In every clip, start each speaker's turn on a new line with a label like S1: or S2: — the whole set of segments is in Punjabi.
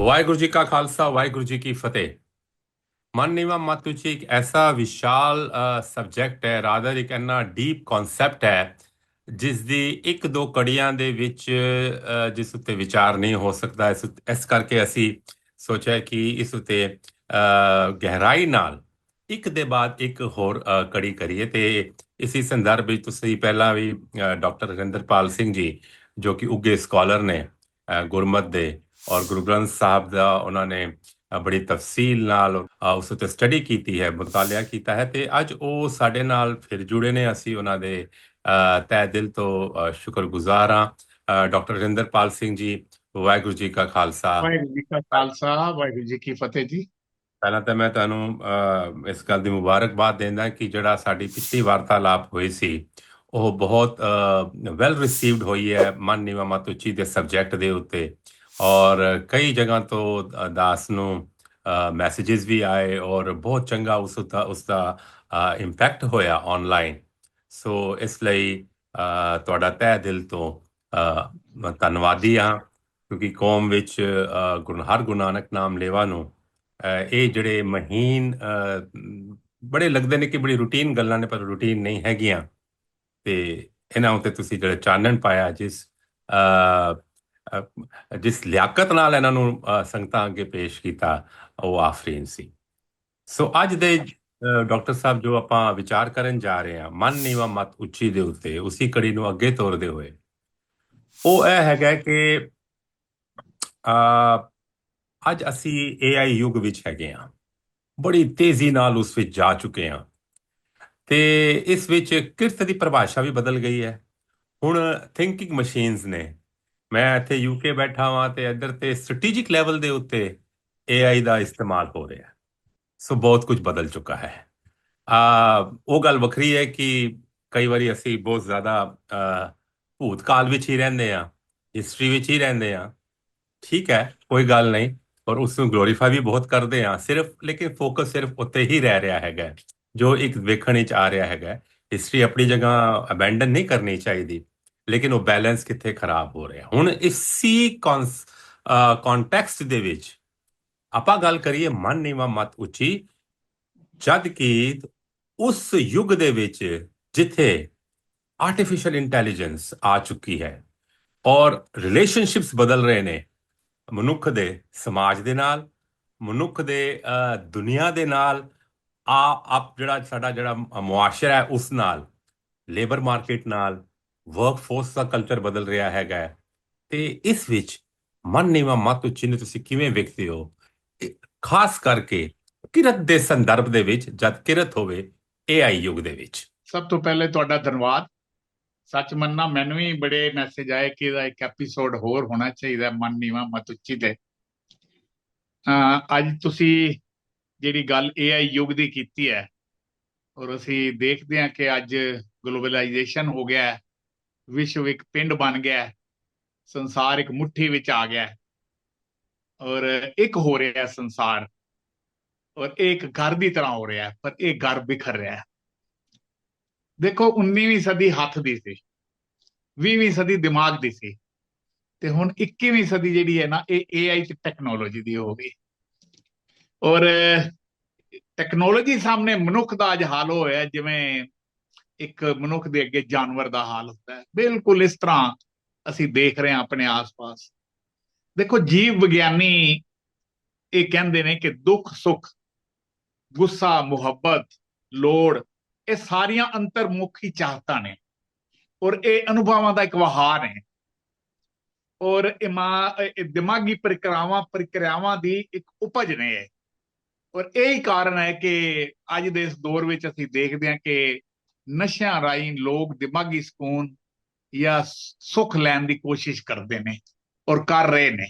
S1: ਵਾਹਿਗੁਰੂ ਜੀ ਕਾ ਖਾਲਸਾ ਵਾਹਿਗੁਰੂ ਜੀ ਕੀ ਫਤਿਹ। ਮਨ ਨੀਵਾ ਮਤ ਉੱਚੀ ਇੱਕ ਐਸਾ ਵਿਸ਼ਾਲ ਸਬਜੈਕਟ ਹੈ ਰਾਦਰ ਇੱਕ ਇੰਨਾ ਡੀਪ ਕਨਸੈਪਟ ਹੈ ਜਿਸ ਦੀ ਇੱਕ ਦੋ ਕੜੀਆਂ ਦੇ ਵਿੱਚ ਜਿਸ ਉੱਤੇ ਵਿਚਾਰ ਨਹੀਂ ਹੋ ਸਕਦਾ ਇਸ ਉੱਤੇ- ਇਸ ਕਰਕੇ ਅਸੀਂ ਸੋਚਿਆ ਕਿ ਇਸ ਉੱਤੇ ਗਹਿਰਾਈ ਨਾਲ ਇੱਕ ਦੇ ਬਾਅਦ ਇੱਕ ਹੋਰ ਕੜੀ ਕਰੀਏ ਤੇ ਇਸੇ ਸੰਦਰਭ ਵਿੱਚ ਤੁਸੀਂ ਪਹਿਲਾਂ ਵੀ ਡਾਕਟਰ ਰਿੰਦਰਪਾਲ ਸਿੰਘ ਜੀ ਜੋ ਕਿ ਉੱਗੇ ਸਕਾਲਰ ਨੇ ਅ, ਗੁਰਮਤ ਦੇ ਔਰ ਗੁਰੂ ਗ੍ਰੰਥ ਸਾਹਿਬ ਦਾ ਉਹਨਾਂ ਨੇ ਬੜੀ ਤਫਸੀਲ ਨਾਲ ਉਸ ਉੱਤੇ ਸਟੱਡੀ ਕੀਤੀ ਹੈ ਮੁਤਾਲਿਆ ਕੀਤਾ ਹੈ ਤੇ ਅੱਜ ਉਹ ਸਾਡੇ ਨਾਲ ਫਿਰ ਜੁੜੇ ਨੇ ਅਸੀਂ ਉਹਨਾਂ ਦੇ ਤਹਿ ਦਿਲ ਤੋਂ ਸ਼ੁਕਰਗੁਜ਼ਾਰ ਹਾਂ ਡਾਕਟਰ ਰਿੰਦਰਪਾਲ ਸਿੰਘ ਜੀ ਵਾਹਿਗੁਰੂ ਜੀ ਕਾ ਖਾਲਸਾ
S2: ਵਾਹਿਗੁਰੂ ਜੀ ਕਾ ਖਾਲਸਾ ਵਾਹਿਗੁਰੂ ਜੀ ਕੀ ਫਤਿਹ ਜੀ
S1: ਪਹਿਲਾਂ ਤਾਂ ਮੈਂ ਤੁਹਾਨੂੰ ਇਸ ਗੱਲ ਦੀ ਮੁਬਾਰਕਬਾਦ ਦਿੰਦਾ ਕਿ ਜਿਹੜਾ ਸਾਡੀ ਪਿਛਲੀ ਵਾਰਤਾਲਾਪ ਹੋਈ ਸੀ ਉਹ ਬਹੁਤ ਵੈਲ ਰਿਸੀਵਡ ਹੋਈ ਹੈ ਮਨ ਨੀਵਾ ਮਤ ਉੱਚੀ ਦੇ ਸਬਜੈਕਟ ਦੇ ਉੱਤੇ ਔਰ ਕਈ ਜਗ੍ਹਾ ਤੋਂ ਦਾਸ ਨੂੰ ਮੈਸੇजेस ਵੀ ਆਏ ਔਰ ਬਹੁਤ ਚੰਗਾ ਉਸ ਦਾ ਉਸ ਦਾ ਇੰਪੈਕਟ ਹੋਇਆ ਆਨਲਾਈਨ ਸੋ ਇਸ ਲਈ ਤੁਹਾਡਾ ਤਹਿ ਦਿਲ ਤੋਂ ਧੰਨਵਾਦੀ ਹਾਂ ਕਿਉਂਕਿ ਕੌਮ ਵਿੱਚ ਅ, ਗੁਰੂ ਨਾਨਕ ਨਾਮ ਲੇਵਾ ਨੂੰ ਇਹ ਜਿਹੜੇ ਮਹੀਨ ਬੜੇ ਲੱਗਦੇ ਨੇ ਕਿ ਬੜੀ ਰੂਟੀਨ ਗੱਲਾਂ ਨੇ ਪਰ ਰੂਟੀਨ ਨਹੀਂ ਹੈਗੀਆਂ ਤੇ ਇਹਨਾਂ ਉੱਤੇ ਤੁਸੀਂ ਜਿਹੜਾ ਚਾਨਣ ਪਾਇਆ ਜਿਸ ਜਿਸ ਲਿਆਕਤ ਨਾਲ ਇਹਨਾਂ ਨੂੰ ਸੰਗਤਾਂ ਅੱਗੇ ਪੇਸ਼ ਕੀਤਾ, ਉਹ ਆਫਰੀਨ ਸੀ। ਸੋ ਅੱਜ ਦੇ ਡਾਕਟਰ ਸਾਹਿਬ ਜੋ ਆਪਾਂ ਵਿਚਾਰ ਕਰਨ ਜਾ ਰਹੇ ਹਾਂ, ਮਨ ਨੀਵਾ ਮਤ ਉੱਚੀ ਦੇ ਉੱਤੇ, ਉਸੇ ਕੜੀ ਨੂੰ ਅੱਗੇ ਤੋਰਦੇ ਹੋਏ, ਉਹ ਇਹ ਹੈਗਾ ਕਿ ਅੱਜ ਅਸੀਂ AI ਯੁੱਗ ਵਿੱਚ ਹੈਗੇ ਹਾਂ। ਬੜੀ ਤੇਜ਼ੀ ਨਾਲ ਉਸ ਵਿੱਚ ਜਾ ਚੁੱਕੇ ਹਾਂ। ਤੇ ਇਸ ਵਿੱਚ ਕਿਰਤ ਦੀ ਪਰਿਭਾਸ਼ਾ ਵੀ ਬਦਲ ਗਈ ਹੈ। ਹੁਣ ਥਿੰਕਿੰਗ ਮਸ਼ੀਨਸ ਨੇ ਮੈਂ ਇੱਥੇ ਯੂਕੇ ਬੈਠਾ ਹਾਂ ਤੇ ਇੱਧਰ ਤੇ ਸਟ੍ਰੈਟੇਜਿਕ ਲੈਵਲ ਦੇ ਉੱਤੇ AI ਦਾ ਇਸਤੇਮਾਲ ਹੋ ਰਿਹਾ। ਸੋ ਬਹੁਤ ਕੁਝ ਬਦਲ ਚੁੱਕਾ ਹੈ। ਆ, ਉਹ ਗੱਲ ਵੱਖਰੀ ਹੈ ਕਿ ਕਈ ਵਾਰੀ ਅਸੀਂ ਬਹੁਤ ਜ਼ਿਆਦਾ ਭੂਤਕਾਲ ਵਿੱਚ ਹੀ ਰਹਿੰਦੇ ਆ ਹਿਸਟਰੀ ਵਿੱਚ ਹੀ ਰਹਿੰਦੇ ਆ ਠੀਕ ਹੈ, ਕੋਈ ਗੱਲ ਨਹੀਂ, ਔਰ ਉਸ ਨੂੰ ਗਲੋਰੀਫਾਈ ਵੀ ਬਹੁਤ ਕਰਦੇ ਆ ਸਿਰਫ, ਲੇਕਿਨ ਫੋਕਸ ਸਿਰਫ ਉੱਤੇ ਹੀ ਰਹਿ ਰਿਹਾ ਹੈਗਾ। ਜੋ ਇੱਕ ਵੇਖਣ ਵਿੱਚ ਆ ਰਿਹਾ ਹੈਗਾ। ਹਿਸਟਰੀ ਆਪਣੀ ਜਗ੍ਹਾ ਅਬੈਂਡਨ ਨਹੀਂ ਕਰਨੀ ਚਾਹੀਦੀ। ਲੇਕਿਨ ਉਹ ਬੈਲੈਂਸ ਕਿੱਥੇ ਖਰਾਬ ਹੋ ਰਿਹਾ? ਹੁਣ ਇਸੀ ਕੰਟੈਕਸਟ ਦੇ ਵਿੱਚ ਆਪਾਂ ਗੱਲ ਕਰੀਏ ਮਨ ਨੀਵਾ ਮਤ ਉੱਚੀ ਜਦ ਕਿ ਉਸ ਯੁੱਗ ਦੇ ਵਿੱਚ ਜਿੱਥੇ ਆਰਟੀਫੀਸ਼ੀਅਲ ਇੰਟੈਲੀਜੈਂਸ ਆ ਚੁੱਕੀ ਹੈ ਔਰ ਰਿਲੇਸ਼ਨਸ਼ਿਪਸ ਬਦਲ ਰਹੇ ਨੇ ਮਨੁੱਖ ਦੇ ਸਮਾਜ ਦੇ ਨਾਲ ਮਨੁੱਖ ਦੇ ਅ, ਦੁਨੀਆ ਦੇ ਨਾਲ ਆ ਆਪ ਜਿਹੜਾ ਸਾਡਾ ਜਿਹੜਾ ਮੁਆਸ਼ਰਾ ਹੈ ਉਸ ਨਾਲ ਲੇਬਰ ਮਾਰਕੀਟ ਨਾਲ ਵਰਕਫੋਰਸ ਦਾ ਕਲਚਰ ਬਦਲ ਰਿਹਾ ਹੈਗਾ ਹੈ। ਤੇ ਇਸ ਵਿੱਚ ਮਨ ਨੀਵਾ ਮਤ ਉੱਚੀ ਨੂੰ ਤੁਸੀਂ ਕਿਵੇਂ ਵੇਖਦੇ ਹੋ? ਖਾਸ ਕਰਕੇ ਕਿਰਤ ਦੇ ਸੰਦਰਭ ਦੇ ਵਿੱਚ, ਜਦ ਕਿਰਤ ਹੋਵੇ AI ਯੁੱਗ ਦੇ ਵਿੱਚ।
S2: ਸਭ ਤੋਂ ਪਹਿਲੇ ਤੁਹਾਡਾ ਧੰਨਵਾਦ। ਸੱਚ ਮੰਨਣਾ, ਮੈਨੂੰ ਵੀ ਬੜੇ ਮੈਸੇਜ ਆਏ ਕਿ ਇਹਦਾ ਇੱਕ ਐਪੀਸੋਡ ਹੋਰ ਹੋਣਾ ਚਾਹੀਦਾ ਮਨ ਨੀਵਾ ਮਤ ਉੱਚੀ ਤੇ ਅਹ ਅੱਜ ਤੁਸੀਂ ਜਿਹੜੀ ਗੱਲ AI ਯੁੱਗ ਦੀ ਕੀਤੀ ਹੈ, ਔਰ ਅਸੀਂ ਦੇਖਦੇ ਹਾਂ ਕਿ ਅੱਜ ਗਲੋਬਲਾਈਜੇਸ਼ਨ ਹੋ ਗਿਆ ਹੈ। ਵਿਸ਼ਵ ਇੱਕ ਪਿੰਡ ਬਣ ਗਿਆ ਹੈ, ਸੰਸਾਰ ਇੱਕ ਮੁੱਠੀ ਵਿੱਚ ਆ ਗਿਆ ਹੈ ਔਰ ਇੱਕ ਹੋ ਰਿਹਾ ਹੈ ਸੰਸਾਰ ਔਰ ਇਹ ਇੱਕ ਘਰ ਦੀ ਤਰ੍ਹਾਂ ਹੋ ਰਿਹਾ ਹੈ, ਪਰ ਇਹ ਘਰ ਬਿਖਰ ਰਿਹਾ ਹੈ। ਦੇਖੋ 19ਵੀਂ ਸਦੀ ਹੱਥ ਦੀ ਸੀ 20ਵੀਂ ਸਦੀ ਦਿਮਾਗ ਦੀ ਸੀ ਤੇ ਹੁਣ 21ਵੀਂ ਸਦੀ ਜਿਹੜੀ ਹੈ ਨਾ, ਇਹ AI ਤੇ ਟੈਕਨੋਲੋਜੀ ਦੀ ਹੋ ਗਈ। ਔਰ ਟੈਕਨੋਲੋਜੀ ਸਾਹਮਣੇ ਮਨੁੱਖ ਦਾ ਅੱਜ ਹਾਲ ਹੋਇਆ ਜਿਵੇਂ ਇੱਕ ਮਨੁੱਖ ਦੇ ਅੱਗੇ ਜਾਨਵਰ ਦਾ ਹਾਲ ਹੁੰਦਾ ਹੈ। ਬਿਲਕੁਲ ਇਸ ਤਰ੍ਹਾਂ ਅਸੀਂ ਦੇਖ ਰਹੇ ਹਾਂ ਆਪਣੇ ਆਸ-ਪਾਸ। ਦੇਖੋ, ਜੀਵ ਵਿਗਿਆਨੀ ਇਹ ਕਹਿੰਦੇ ਨੇ ਕਿ ਦੁੱਖ, ਸੁੱਖ, ਗੁੱਸਾ, ਮੁਹੱਬਤ, ਲੋੜ, ਇਹ ਸਾਰੀਆਂ ਅੰਤਰਮੁਖੀ ਚਾਹਤਾਂ ਨੇ ਔਰ ਇਹ ਅਨੁਭਵਾਂ ਦਾ ਇੱਕ ਵਹਾਰ ਹੈ ਔਰ ਇਮਾ ਇਹ ਦਿਮਾਗੀ ਪ੍ਰਕਿਰਿਆਵਾਂ ਪ੍ਰਕਿਰਿਆਵਾਂ ਦੀ ਇੱਕ ਉਪਜ ਨੇ ਔਰ ਇਹ ਹੀ ਕਾਰਨ ਹੈ ਕਿ ਅੱਜ ਦੇ ਇਸ ਦੌਰ ਵਿੱਚ ਅਸੀਂ ਦੇਖਦੇ ਹਾਂ ਕਿ ਨਸ਼ਿਆਂ ਰਾਹੀਂ ਲੋਕ ਦਿਮਾਗੀ ਸਕੂਨ ਜਾਂ ਸੁੱਖ ਲੈਣ ਦੀ ਕੋਸ਼ਿਸ਼ ਕਰਦੇ ਨੇ ਔਰ ਕਰ ਰਹੇ ਨੇ।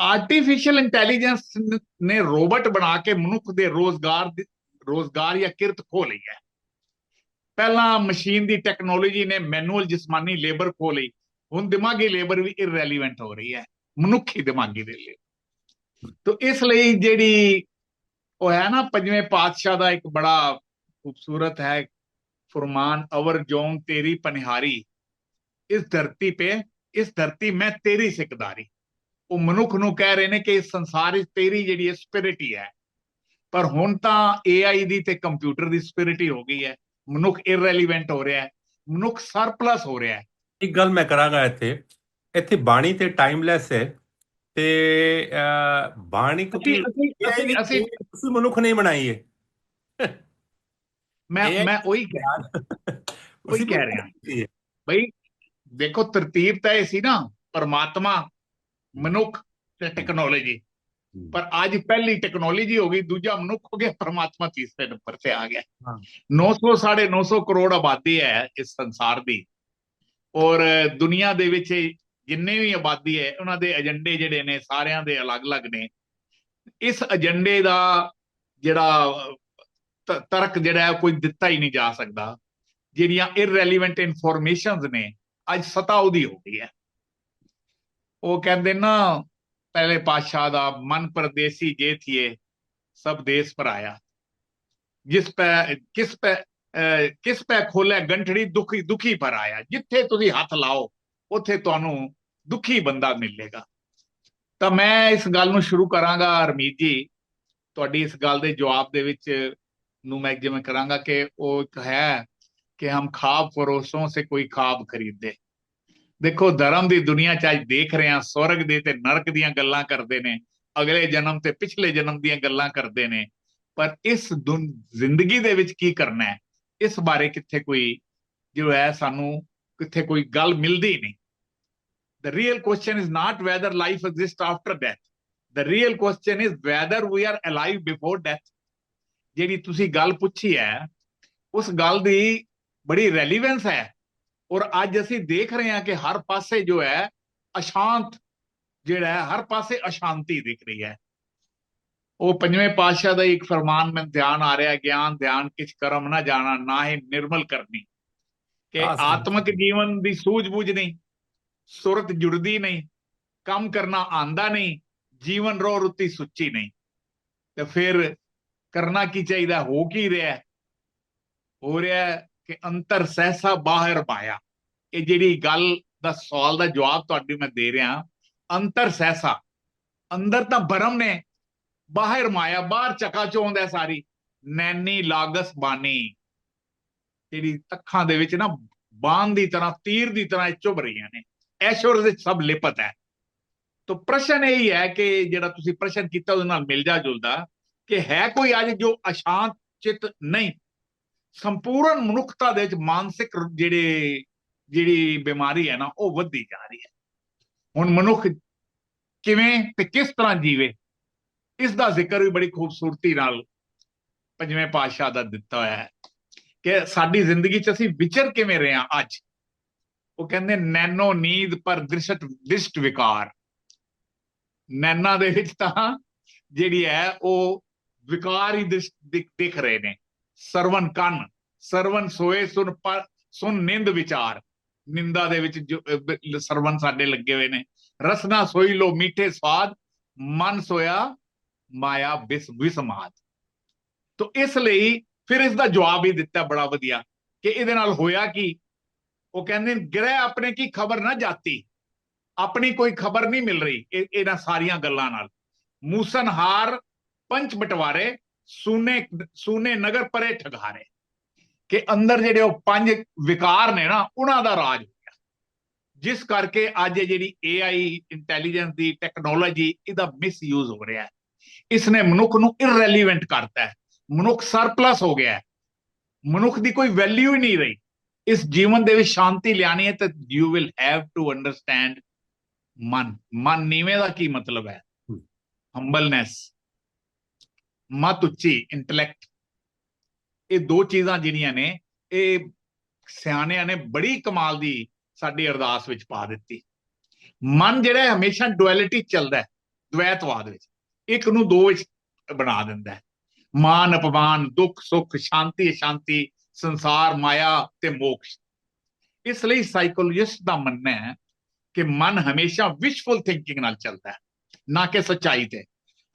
S2: ਆਰਟੀਫੀਸ਼ੀਅਲ ਇੰਟੈਲੀਜੈਂਸ ਨੇ ਰੋਬੋਟ ਬਣਾ ਕੇ ਮਨੁੱਖ ਦੇ ਰੋਜ਼ਗਾਰ ਰੋਜ਼ਗਾਰ ਜਾਂ ਕਿਰਤ ਖੋ ਲਈ ਹੈ। ਪਹਿਲਾਂ ਮਸ਼ੀਨ ਦੀ ਟੈਕਨੋਲੋਜੀ ਨੇ ਮੈਨੂਅਲ ਜਿਸਮਾਨੀ ਲੇਬਰ ਖੋ ਲਈ, ਹੁਣ ਦਿਮਾਗੀ ਲੇਬਰ ਵੀ ਇਰਰੈਲੀਵੈਂਟ ਹੋ ਰਹੀ ਹੈ, ਮਨੁੱਖੀ ਦਿਮਾਗੀ ਦੇ ਲਈ। ਤੋ ਇਸ ਲਈ ਜਿਹੜੀ ਉਹ ਹੈ ਨਾ, ਪੰਜਵੇਂ ਪਾਤਸ਼ਾਹ ਦਾ ਇੱਕ ਬੜਾ ਖੂਬਸੂਰਤ ਹੈ फरमान अवर जोन तेरी पनिहारी इस धरती पे इस धरती में तेरी सिकदारी ਉਹ ਮਨੁੱਖ ਨੂੰ ਕਹਿ ਰਹੇ ਨੇ ਕਿ ਇਸ ਸੰਸਾਰ ਵਿੱਚ ਤੇਰੀ ਜਿਹੜੀ ਸਪਿਰਿਟ ਹੀ ਹੈ ਪਰ ਹੁਣ ਤਾਂ AI ਦੀ ਤੇ ਕੰਪਿਊਟਰ ਦੀ ਸਪਿਰਿਟ ਹੀ ਹੋ ਗਈ ਹੈ ਮਨੁੱਖ ਇਰਰੈਲੀਵੈਂਟ ਹੋ ਰਿਹਾ ਹੈ ਮਨੁੱਖ ਸਰਪਲਸ ਹੋ ਰਿਹਾ ਹੈ
S1: ਇੱਕ ਗੱਲ ਮੈਂ ਕਰਾਂਗਾ ਇੱਥੇ ਇੱਥੇ ਬਾਣੀ ਤੇ ਟਾਈਮਲੈਸ ਹੈ ਤੇ ਅਹ, ਬਾਣੀ ਕਿਉਂਕਿ
S2: ਅਸੀਂ ਅਸੀਂ ਅਸੀਂ
S1: ਤੁਸੀਂ ਮਨੁੱਖ ਨਹੀਂ ਬਣਾਈ ਹੈ
S2: ਮੈਂ ਮੈਂ ਉਹੀ ਕਹਿ ਉਹੀ ਕਹਿ ਰਿਹਾ।
S1: ਰਿਹਾ
S2: ਬਈ ਦੇਖੋ ਤਰਤੀਬ ਤਾਂ ਇਹ ਸੀ ਨਾ ਪਰਮਾਤਮਾ ਮਨੁੱਖ ਤੇ ਟੈਕਨੋਲੋਜੀ ਪਰ ਅੱਜ ਪਹਿਲੀ ਟੈਕਨੋਲੋਜੀ ਹੋ ਗਈ ਦੂਜਾ ਮਨੁੱਖ ਹੋ ਗਿਆ ਪਰਮਾਤਮਾ ਤੀਸਰੇ ਨੰਬਰ ਤੇ ਆ ਗਿਆ।
S1: ਹਾਂ।
S2: 900 950 ਕਰੋੜ ਆਬਾਦੀ ਹੈ ਇਸ ਸੰਸਾਰ ਦੀ। ਔਰ ਦੁਨੀਆ ਦੇ ਵਿੱਚ ਜਿੰਨੇ ਵੀ ਆਬਾਦੀ ਹੈ ਉਹਨਾਂ ਦੇ ਏਜੰਡੇ ਜਿਹੜੇ ਨੇ ਸਾਰਿਆਂ ਦੇ ਅਲੱਗ-ਅਲੱਗ ਨੇ। ਇਸ ਏਜੰਡੇ ਦਾ ਜਿਹੜਾ ਤਰਕ ਜਿਹੜਾ ਹੈ ਕੋਈ ਦਿੱਤਾ ਹੀ ਨਹੀਂ ਜਾ ਸਕਦਾ। ਜਿਹੜੀਆਂ ਇਰਰੈਲੀਵੈਂਟ ਇਨਫੋਰਮੇਸ਼ਨਸ ਨੇ, ਅੱਜ ਸਤਾ ਉਹਦੀ ਹੋ ਗਈ ਹੈ। ਉਹ ਕਹਿੰਦੇ ਨਾ, ਪਹਿਲੇ ਪਾਤਸ਼ਾਹ ਦਾ ਮਨ ਪਰਦੇਸੀ ਜੇ ਥੀਏ, ਸਭ ਦੇਸ ਪਰ ਆਇਆ। ਜਿਸ ਪੈ, ਕਿਸ ਪੈ ਕਿਸ ਪੈ ਖੋਲੇ ਗੰਠੜੀ, ਦੁਖੀ ਦੁਖੀ ਪਰ ਆਇਆ। ਜਿੱਥੇ ਤੁਸੀਂ ਹੱਥ ਲਾਓ, ਉੱਥੇ ਤੁਹਾਨੂੰ ਦੁਖੀ ਬੰਦਾ ਮਿਲੇਗਾ। ਤਾਂ ਮੈਂ ਇਸ ਗੱਲ ਨੂੰ ਸ਼ੁਰੂ ਕਰਾਂਗਾ, ਹਰਮੀਤ ਜੀ। ਤੁਹਾਡੀ ਇਸ ਗੱਲ ਦੇ ਜਵਾਬ ਦੇ ਵਿੱਚ ਨੂੰ ਮੈਂ ਜਿਵੇਂ ਕਰਾਂਗਾ ਕਿ ਉਹ ਇੱਕ ਹੈ ਕਿ ਹਮ ਖਾਬ ਫਰੋਸੋਂ ਸੇ ਕੋਈ ਖਾਬ ਖਰੀਦੇ। ਦੇਖੋ, ਧਰਮ ਦੀ ਦੁਨੀਆ ਚ ਅੱਜ ਦੇਖ ਰਹੇ ਹਾਂ, ਸਵਰਗ ਦੇ ਤੇ ਨਰਕ ਦੀਆਂ ਗੱਲਾਂ ਕਰਦੇ ਨੇ, ਅਗਲੇ ਜਨਮ ਤੇ ਪਿਛਲੇ ਜਨਮ ਦੀਆਂ ਗੱਲਾਂ ਕਰਦੇ ਨੇ। ਪਰ ਇਸ ਜ਼ਿੰਦਗੀ ਦੇ ਵਿੱਚ ਕੀ ਕਰਨਾ ਹੈ? ਇਸ ਬਾਰੇ ਕਿੱਥੇ ਕੋਈ ਜੋ ਹੈ ਸਾਨੂੰ ਕਿੱਥੇ ਕੋਈ ਗੱਲ ਮਿਲਦੀ ਨਹੀਂ। The real question is not whether life exists after death. The real question is whether we are alive before death. ਜਿਹੜੀ ਤੁਸੀਂ ਗੱਲ ਪੁੱਛੀ ਹੈ ਉਸ ਗੱਲ ਦੀ ਬੜੀ ਰੈਲੀਵੈਂਸ ਹੈ। ਔਰ ਅੱਜ ਅਸੀਂ ਦੇਖ ਰਹੇ ਹਾਂ ਕਿ ਹਰ ਪਾਸੇ ਜੋ ਹੈ ਅਸ਼ਾਂਤ ਜਿਹੜਾ ਹੈ ਹਰ ਪਾਸੇ ਅਸ਼ਾਂਤੀ ਦਿਖ ਰਹੀ ਹੈ। ਉਹ ਪੰਜਵੇਂ ਪਾਤਸ਼ਾਹ ਦਾ ਇੱਕ ਫਰਮਾਨ ਮੈਨੂੰ ਧਿਆਨ ਆ ਰਿਹਾ ਗਿਆਨ ਧਿਆਨ ਕਿਛ ਕਰਮ ਨਾ ਜਾਣਾ ਨਾ ਹੀ ਨਿਰਮਲ ਕਰਨੀ। ਕਿ। ਆਤਮਿਕ ਜੀਵਨ ਦੀ ਸੂਝ-ਬੂਝ ਨਹੀਂ ਸੁਰਤ ਜੁੜਦੀ ਨਹੀਂ ਕੰਮ ਕਰਨਾ ਆਂਦਾ ਨਹੀਂ ਜੀਵਨ ਰੋ ਰੁੱਤੀ ਸੁੱਚੀ ਨਹੀਂ। ਤੇ ਫਿਰ ਕਰਨਾ ਕੀ ਚਾਹੀਦਾ? ਹੋ ਕੀ ਰਿਹਾ? ਹੋ ਰਿਹਾ ਕਿ ਅੰਤਰ ਸਹਿਸਾ ਬਾਹਰ ਮਾਇਆ ਇਹ ਜਿਹੜੀ ਗੱਲ ਦਾ ਸਵਾਲ ਦਾ ਜਵਾਬ ਤੁਹਾਡੀ ਮੈਂ ਦੇ ਰਿਹਾ। ਅੰਤਰ ਸਹਿਸਾ। ਅੰਦਰ ਤਾਂ ਬਰਮ ਨੇ। ਬਾਹਰ ਮਾਇਆ, ਬਾਹਰ ਚਕਾ ਚੋਂਦਾ ਸਾਰੀ। ਨੈਣੀ, ਲਾਗਸ, ਬਾਣੀ। ਜਿਹੜੀ ਅੱਖਾਂ ਦੇ ਵਿੱਚ ਨਾ, ਬਾਣ ਦੀ ਤਰ੍ਹਾਂ, ਤੀਰ ਦੀ ਤਰ੍ਹਾਂ ਇਹ ਚੁਭ ਰਹੀਆਂ ਨੇ। ਐਸ਼ਵਰ ਦੇ ਸਭ ਲਿਪਤ ਹੈ। ਤਾਂ ਪ੍ਰਸ਼ਨ ਇਹ ਹੀ ਹੈ ਕਿ ਜਿਹੜਾ ਤੁਸੀਂ ਪ੍ਰਸ਼ਨ ਕੀਤਾ, ਉਹਦੇ ਨਾਲ ਮਿਲ ਜਾ ਜੁਲਦਾ। ਕਿ ਹੈ ਕੋਈ ਅੱਜ ਜੋ ਅਸ਼ਾਂਤ ਚਿਤ ਨਹੀਂ। ਸੰਪੂਰਨ ਮਨੁੱਖਤਾ ਦੇ ਵਿੱਚ ਮਾਨਸਿਕ ਜਿਹੜੇ, ਜਿਹੜੀ ਬਿਮਾਰੀ ਹੈ ਨਾ, ਉਹ ਵੱਧਦੀ ਜਾ ਰਹੀ ਹੈ। ਹੁਣ ਮਨੁੱਖ ਕਿਵੇਂ ਤੇ ਕਿਸ ਤਰ੍ਹਾਂ ਜੀਵੇ, ਇਸ ਦਾ ਜ਼ਿਕਰ ਵੀ ਬੜੀ ਖੂਬਸੂਰਤੀ ਨਾਲ ਪੰਜਵੇਂ ਪਾਤਸ਼ਾਹ ਦਾ ਦਿੱਤਾ ਹੋਇਆ ਹੈ ਕਿ ਸਾਡੀ ਜ਼ਿੰਦਗੀ 'ਚ ਅਸੀਂ ਵਿਚਰ ਕਿਵੇਂ ਰਹੇ ਹਾਂ ਅੱਜ। ਉਹ ਕਹਿੰਦੇ ਨੈਨੋ ਨੀਂਦ ਪਰ ਦ੍ਰਿਸ਼ਟ ਦਿਸ਼ਟ ਵਿਕਾਰ। ਨੈਨਾ ਦੇ ਵਿੱਚ ਤਾਂ ਜਿਹੜੀ ਹੈ, ਉਹ ਵਿਕਾਰ ਹੀ ਦਿਖ ਰਹੇ ਨੇ। ਸਰਵਨ ਕੰਨ, ਸਰਵਨ ਸੋਏ, ਸੁਨ ਪਰ ਸੁਨ ਨਿੰਦ ਵਿਚਾਰ। ਨਿੰਦਾ ਦੇ ਵਿੱਚ ਸਰਵਨ ਸਾਡੇ ਲੱਗੇ ਹੋਏ ਨੇ। ਰਸਨਾ ਸੋਈ ਲੋ ਮੀਠੇ ਸਵਾਦ, ਮਨ ਸੋਇਆ ਮਾਇਆ ਬਿਸ ਵਿਸਮਾਦ ਤੋ ਇਸ ਲਈ ਫਿਰ ਇਸ ਦਾ ਜਵਾਬ ਹੀ ਦਿੱਤਾ ਬੜਾ ਵਧੀਆ ਕਿ ਇਹਦੇ ਨਾਲ ਹੋਇਆ ਕੀ? ਉਹ ਕਹਿੰਦੇ ਗ੍ਰਹਿ ਆਪਣੇ ਕੀ ਖਬਰ ਨਾ ਜਾਤੀ। ਆਪਣੀ ਕੋਈ ਖਬਰ ਨਹੀਂ ਮਿਲ ਰਹੀ ਇਹਨਾਂ ਸਾਰੀਆਂ ਗੱਲਾਂ ਨਾਲ। ਮੂਸਨਹਾਰ ਪੰਚ ਬਟਵਾਰੇ ਸੂਨੇ ਸੂਨੇ ਨਗਰ ਪਰੇ ਠਗਾਰੇ। ਕਿ ਅੰਦਰ ਜਿਹੜੇ ਉਹ ਪੰਜ ਵਿਕਾਰ ਨੇ ਨਾ ਉਹਨਾਂ ਦਾ ਰਾਜ ਹੋ ਗਿਆ। ਜਿਸ ਕਰਕੇ ਅੱਜ ਜਿਹੜੀ AI ਇੰਟੈਲੀਜੈਂਸ ਦੀ ਟੈਕਨੋਲੋਜੀ ਇਹਦਾ ਮਿਸਯੂਜ਼ ਹੋ ਰਿਹਾ ਹੈ। ਇਸ ਨੇ ਮਨੁੱਖ ਨੂੰ ਇਰਰੈਲੀਵੈਂਟ ਕਰਤਾ ਹੈ। ਮਨੁੱਖ ਸਰਪਲਸ ਹੋ ਗਿਆ ਹੈ। ਮਨੁੱਖ ਦੀ ਕੋਈ ਵੈਲਿਊ ਹੀ ਨਹੀਂ ਰਹੀ। ਇਸ ਜੀਵਨ ਦੇ ਵਿੱਚ ਸ਼ਾਂਤੀ ਲਿਆਣੀ ਹੈ ਤਾਂ you will have to understand ਮਨ। ਮਨ ਨੀਵੇਂ ਦਾ ਕੀ ਮਤਲਬ ਹੈ। ਹੰਬਲਨੈਸ ਮਤ ਉੱਚੀ ਇੰਟੈਲੈਕਟ ਇਹ ਦੋ ਚੀਜ਼ਾਂ ਜਿਹੜੀਆਂ ਨੇ, ਇਹ ਸਿਆਣਿਆਂ ਨੇ ਬੜੀ ਕਮਾਲ ਦੀ ਸਾਡੀ ਅਰਦਾਸ ਵਿੱਚ ਪਾ ਦਿੱਤੀ। ਮਨ ਜਿਹੜਾ ਹਮੇਸ਼ਾ ਡੁਐਲਿਟੀ ਚੱਲਦਾ ਹੈ ਦ્વੈਤਵਾਦ ਵਿੱਚ। ਇੱਕ ਨੂੰ ਦੋ ਵਿੱਚ ਬਣਾ ਦਿੰਦਾ ਹੈ। ਮਾਨ, ਅਪਮਾਨ, ਦੁੱਖ, ਸੁੱਖ, ਸ਼ਾਂਤੀ, ਅਸ਼ਾਂਤੀ, ਸੰਸਾਰ, ਮਾਇਆ ਤੇ ਮੋਕਸ਼। ਇਸ ਲਈ ਸਾਈਕੋਲੋਜਿਸਟ ਦਾ ਮੰਨਣਾ ਹੈ ਕਿ ਮਨ ਹਮੇਸ਼ਾ ਵਿਸ਼ਫੁਲ ਥਿੰਕਿੰਗ ਨਾਲ ਚੱਲਦਾ ਹੈ, ਨਾ ਕਿ ਸੱਚਾਈ ਤੇ।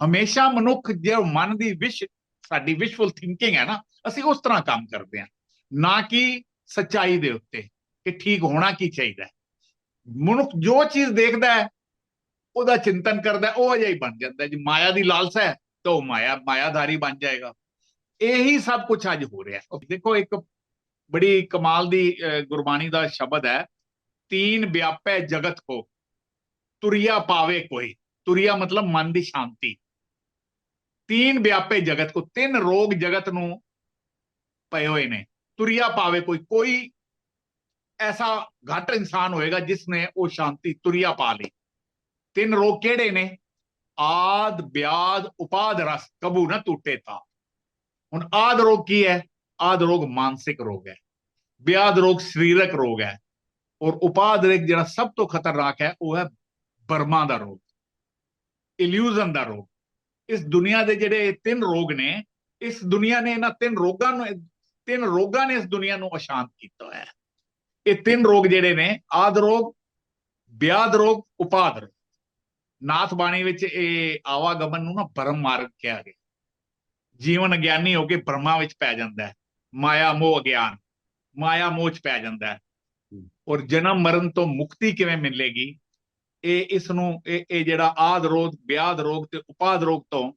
S2: ਹਮੇਸ਼ਾ ਮਨੁੱਖ ਜੇ ਮਨ ਦੀ ਵਿਸ਼, ਸਾਡੀ ਵਿਸ਼ਫੁਲ ਥਿੰਕਿੰਗ ਹੈ ਨਾ, ਅਸੀਂ ਉਸ ਤਰ੍ਹਾਂ ਕੰਮ ਕਰਦੇ ਹਾਂ। ਨਾ ਕਿ ਸੱਚਾਈ ਦੇ ਉੱਤੇ, ਕਿ ਠੀਕ ਹੋਣਾ ਕੀ ਚਾਹੀਦਾ ਹੈ। ਮਨੁੱਖ ਜੋ ਚੀਜ਼ ਦੇਖਦਾ ਹੈ, ਉਹਦਾ ਚਿੰਤਨ ਕਰਦਾ ਉਹ ਜਿਹਾ ਹੀ ਬਣ ਜਾਂਦਾ ਜੇ ਮਾਇਆ ਦੀ ਲਾਲਸਾ ਹੈ, ਤਾਂ ਉਹ ਮਾਇਆ, ਮਾਇਆਧਾਰੀ ਬਣ ਜਾਏਗਾ। ਇਹੀ ਸਭ ਕੁਝ ਅੱਜ ਹੋ ਰਿਹਾ। ਦੇਖੋ, ਇੱਕ ਬੜੀ ਕਮਾਲ ਦੀ ਗੁਰਬਾਣੀ ਦਾ ਸ਼ਬਦ ਹੈ, ਤੀਨ ਵਿਆਪੈ ਜਗਤ ਕੋ, ਤੁਰਿਆ ਪਾਵੇ ਕੋਈ। ਤੁਰਿਆ ਮਤਲਬ ਮਨ ਦੀ ਸ਼ਾਂਤੀ। ਤੀਨ ਵਿਆਪੇ ਜਗਤ ਕੋ ਤਿੰਨ ਰੋਗ ਜਗਤ ਨੂੰ ਪਏ ਹੋਏ ਨੇ ਤੁਰਿਆ ਪਾਵੇ ਕੋਈ ਕੋਈ ਐਸਾ ਘੱਟ ਇਨਸਾਨ ਹੋਏਗਾ ਜਿਸ ਨੇ ਉਹ ਸ਼ਾਂਤੀ ਤੁਰਿਆ ਪਾ ਲਈ ਤਿੰਨ ਰੋਗ ਕਿਹੜੇ ਨੇ ਆਦ ਵਿਆਦ ਉਪਾਦ ਰਸ ਕਬੂ ਨਾ ਟੁੱਟੇ ਤਾ ਹੁਣ ਆਦ ਰੋਗ ਕੀ ਹੈ ਆਦ ਰੋਗ ਮਾਨਸਿਕ ਰੋਗ ਹੈ ਵਿਆਦ ਰੋਗ ਸਰੀਰਕ ਰੋਗ ਹੈ ਔਰ ਉਪਾਦ ਰੋਗ ਜਿਹੜਾ ਸਭ ਤੋਂ ਖਤਰਨਾਕ ਹੈ ਉਹ ਹੈ ਬਰਮਾ ਦਾ ਰੋਗ ਇਲੂਜ਼ਨ ਦਾ ਰੋਗ ਇਸ ਦੁਨੀਆ ਦੇ ਜਿਹੜੇ ਤਿੰਨ ਰੋਗ ਨੇ ਇਸ ਦੁਨੀਆ ਨੇ ਇਹਨਾਂ ਤਿੰਨ ਰੋਗਾਂ ਨੂੰ ਤਿੰਨ ਰੋਗਾਂ ਨੇ ਇਸ ਦੁਨੀਆ ਨੂੰ ਅਸ਼ਾਂਤ ਕੀਤਾ ਹੋਇਆ ਹੈ। ਇਹ ਤਿੰਨ ਰੋਗ ਜਿਹੜੇ ਨੇ ਆਦ ਰੋਗ ਵਿਆਦ ਰੋਗ ਉਪਾਦ ਰੋਗ। ਨਾਥ ਬਾਣੀ ਵਿੱਚ ਇਹ ਆਵਾਗਮਨ ਨੂੰ ਨਾ ਭਰਮ ਮਾਰਗ ਕਿਹਾ ਗਿਆ। ਜੀਵਨ ਅਗਿਆਨੀ ਹੋ ਕੇ ਭਰਮਾਂ ਵਿੱਚ ਪੈ ਜਾਂਦਾ ਹੈ। ਮਾਇਆ ਮੋਹ ਅਗਿਆਨ। ਮਾਇਆ ਮੋਹ ਚ ਪੈ ਜਾਂਦਾ ਹੈ। ਔਰ ਜਨਮ ਮਰਨ ਤੋਂ ਮੁਕਤੀ ਕਿਵੇਂ ਮਿਲੇਗੀ? ਇਹ ਇਸ ਨੂੰ ਇਹ ਇਹ ਜਿਹੜਾ ਆਦ ਰੋਗ ਵਿਆਦ ਰੋਗ ਤੇ ਉਪਾਦ ਰੋਗ ਤੋਂ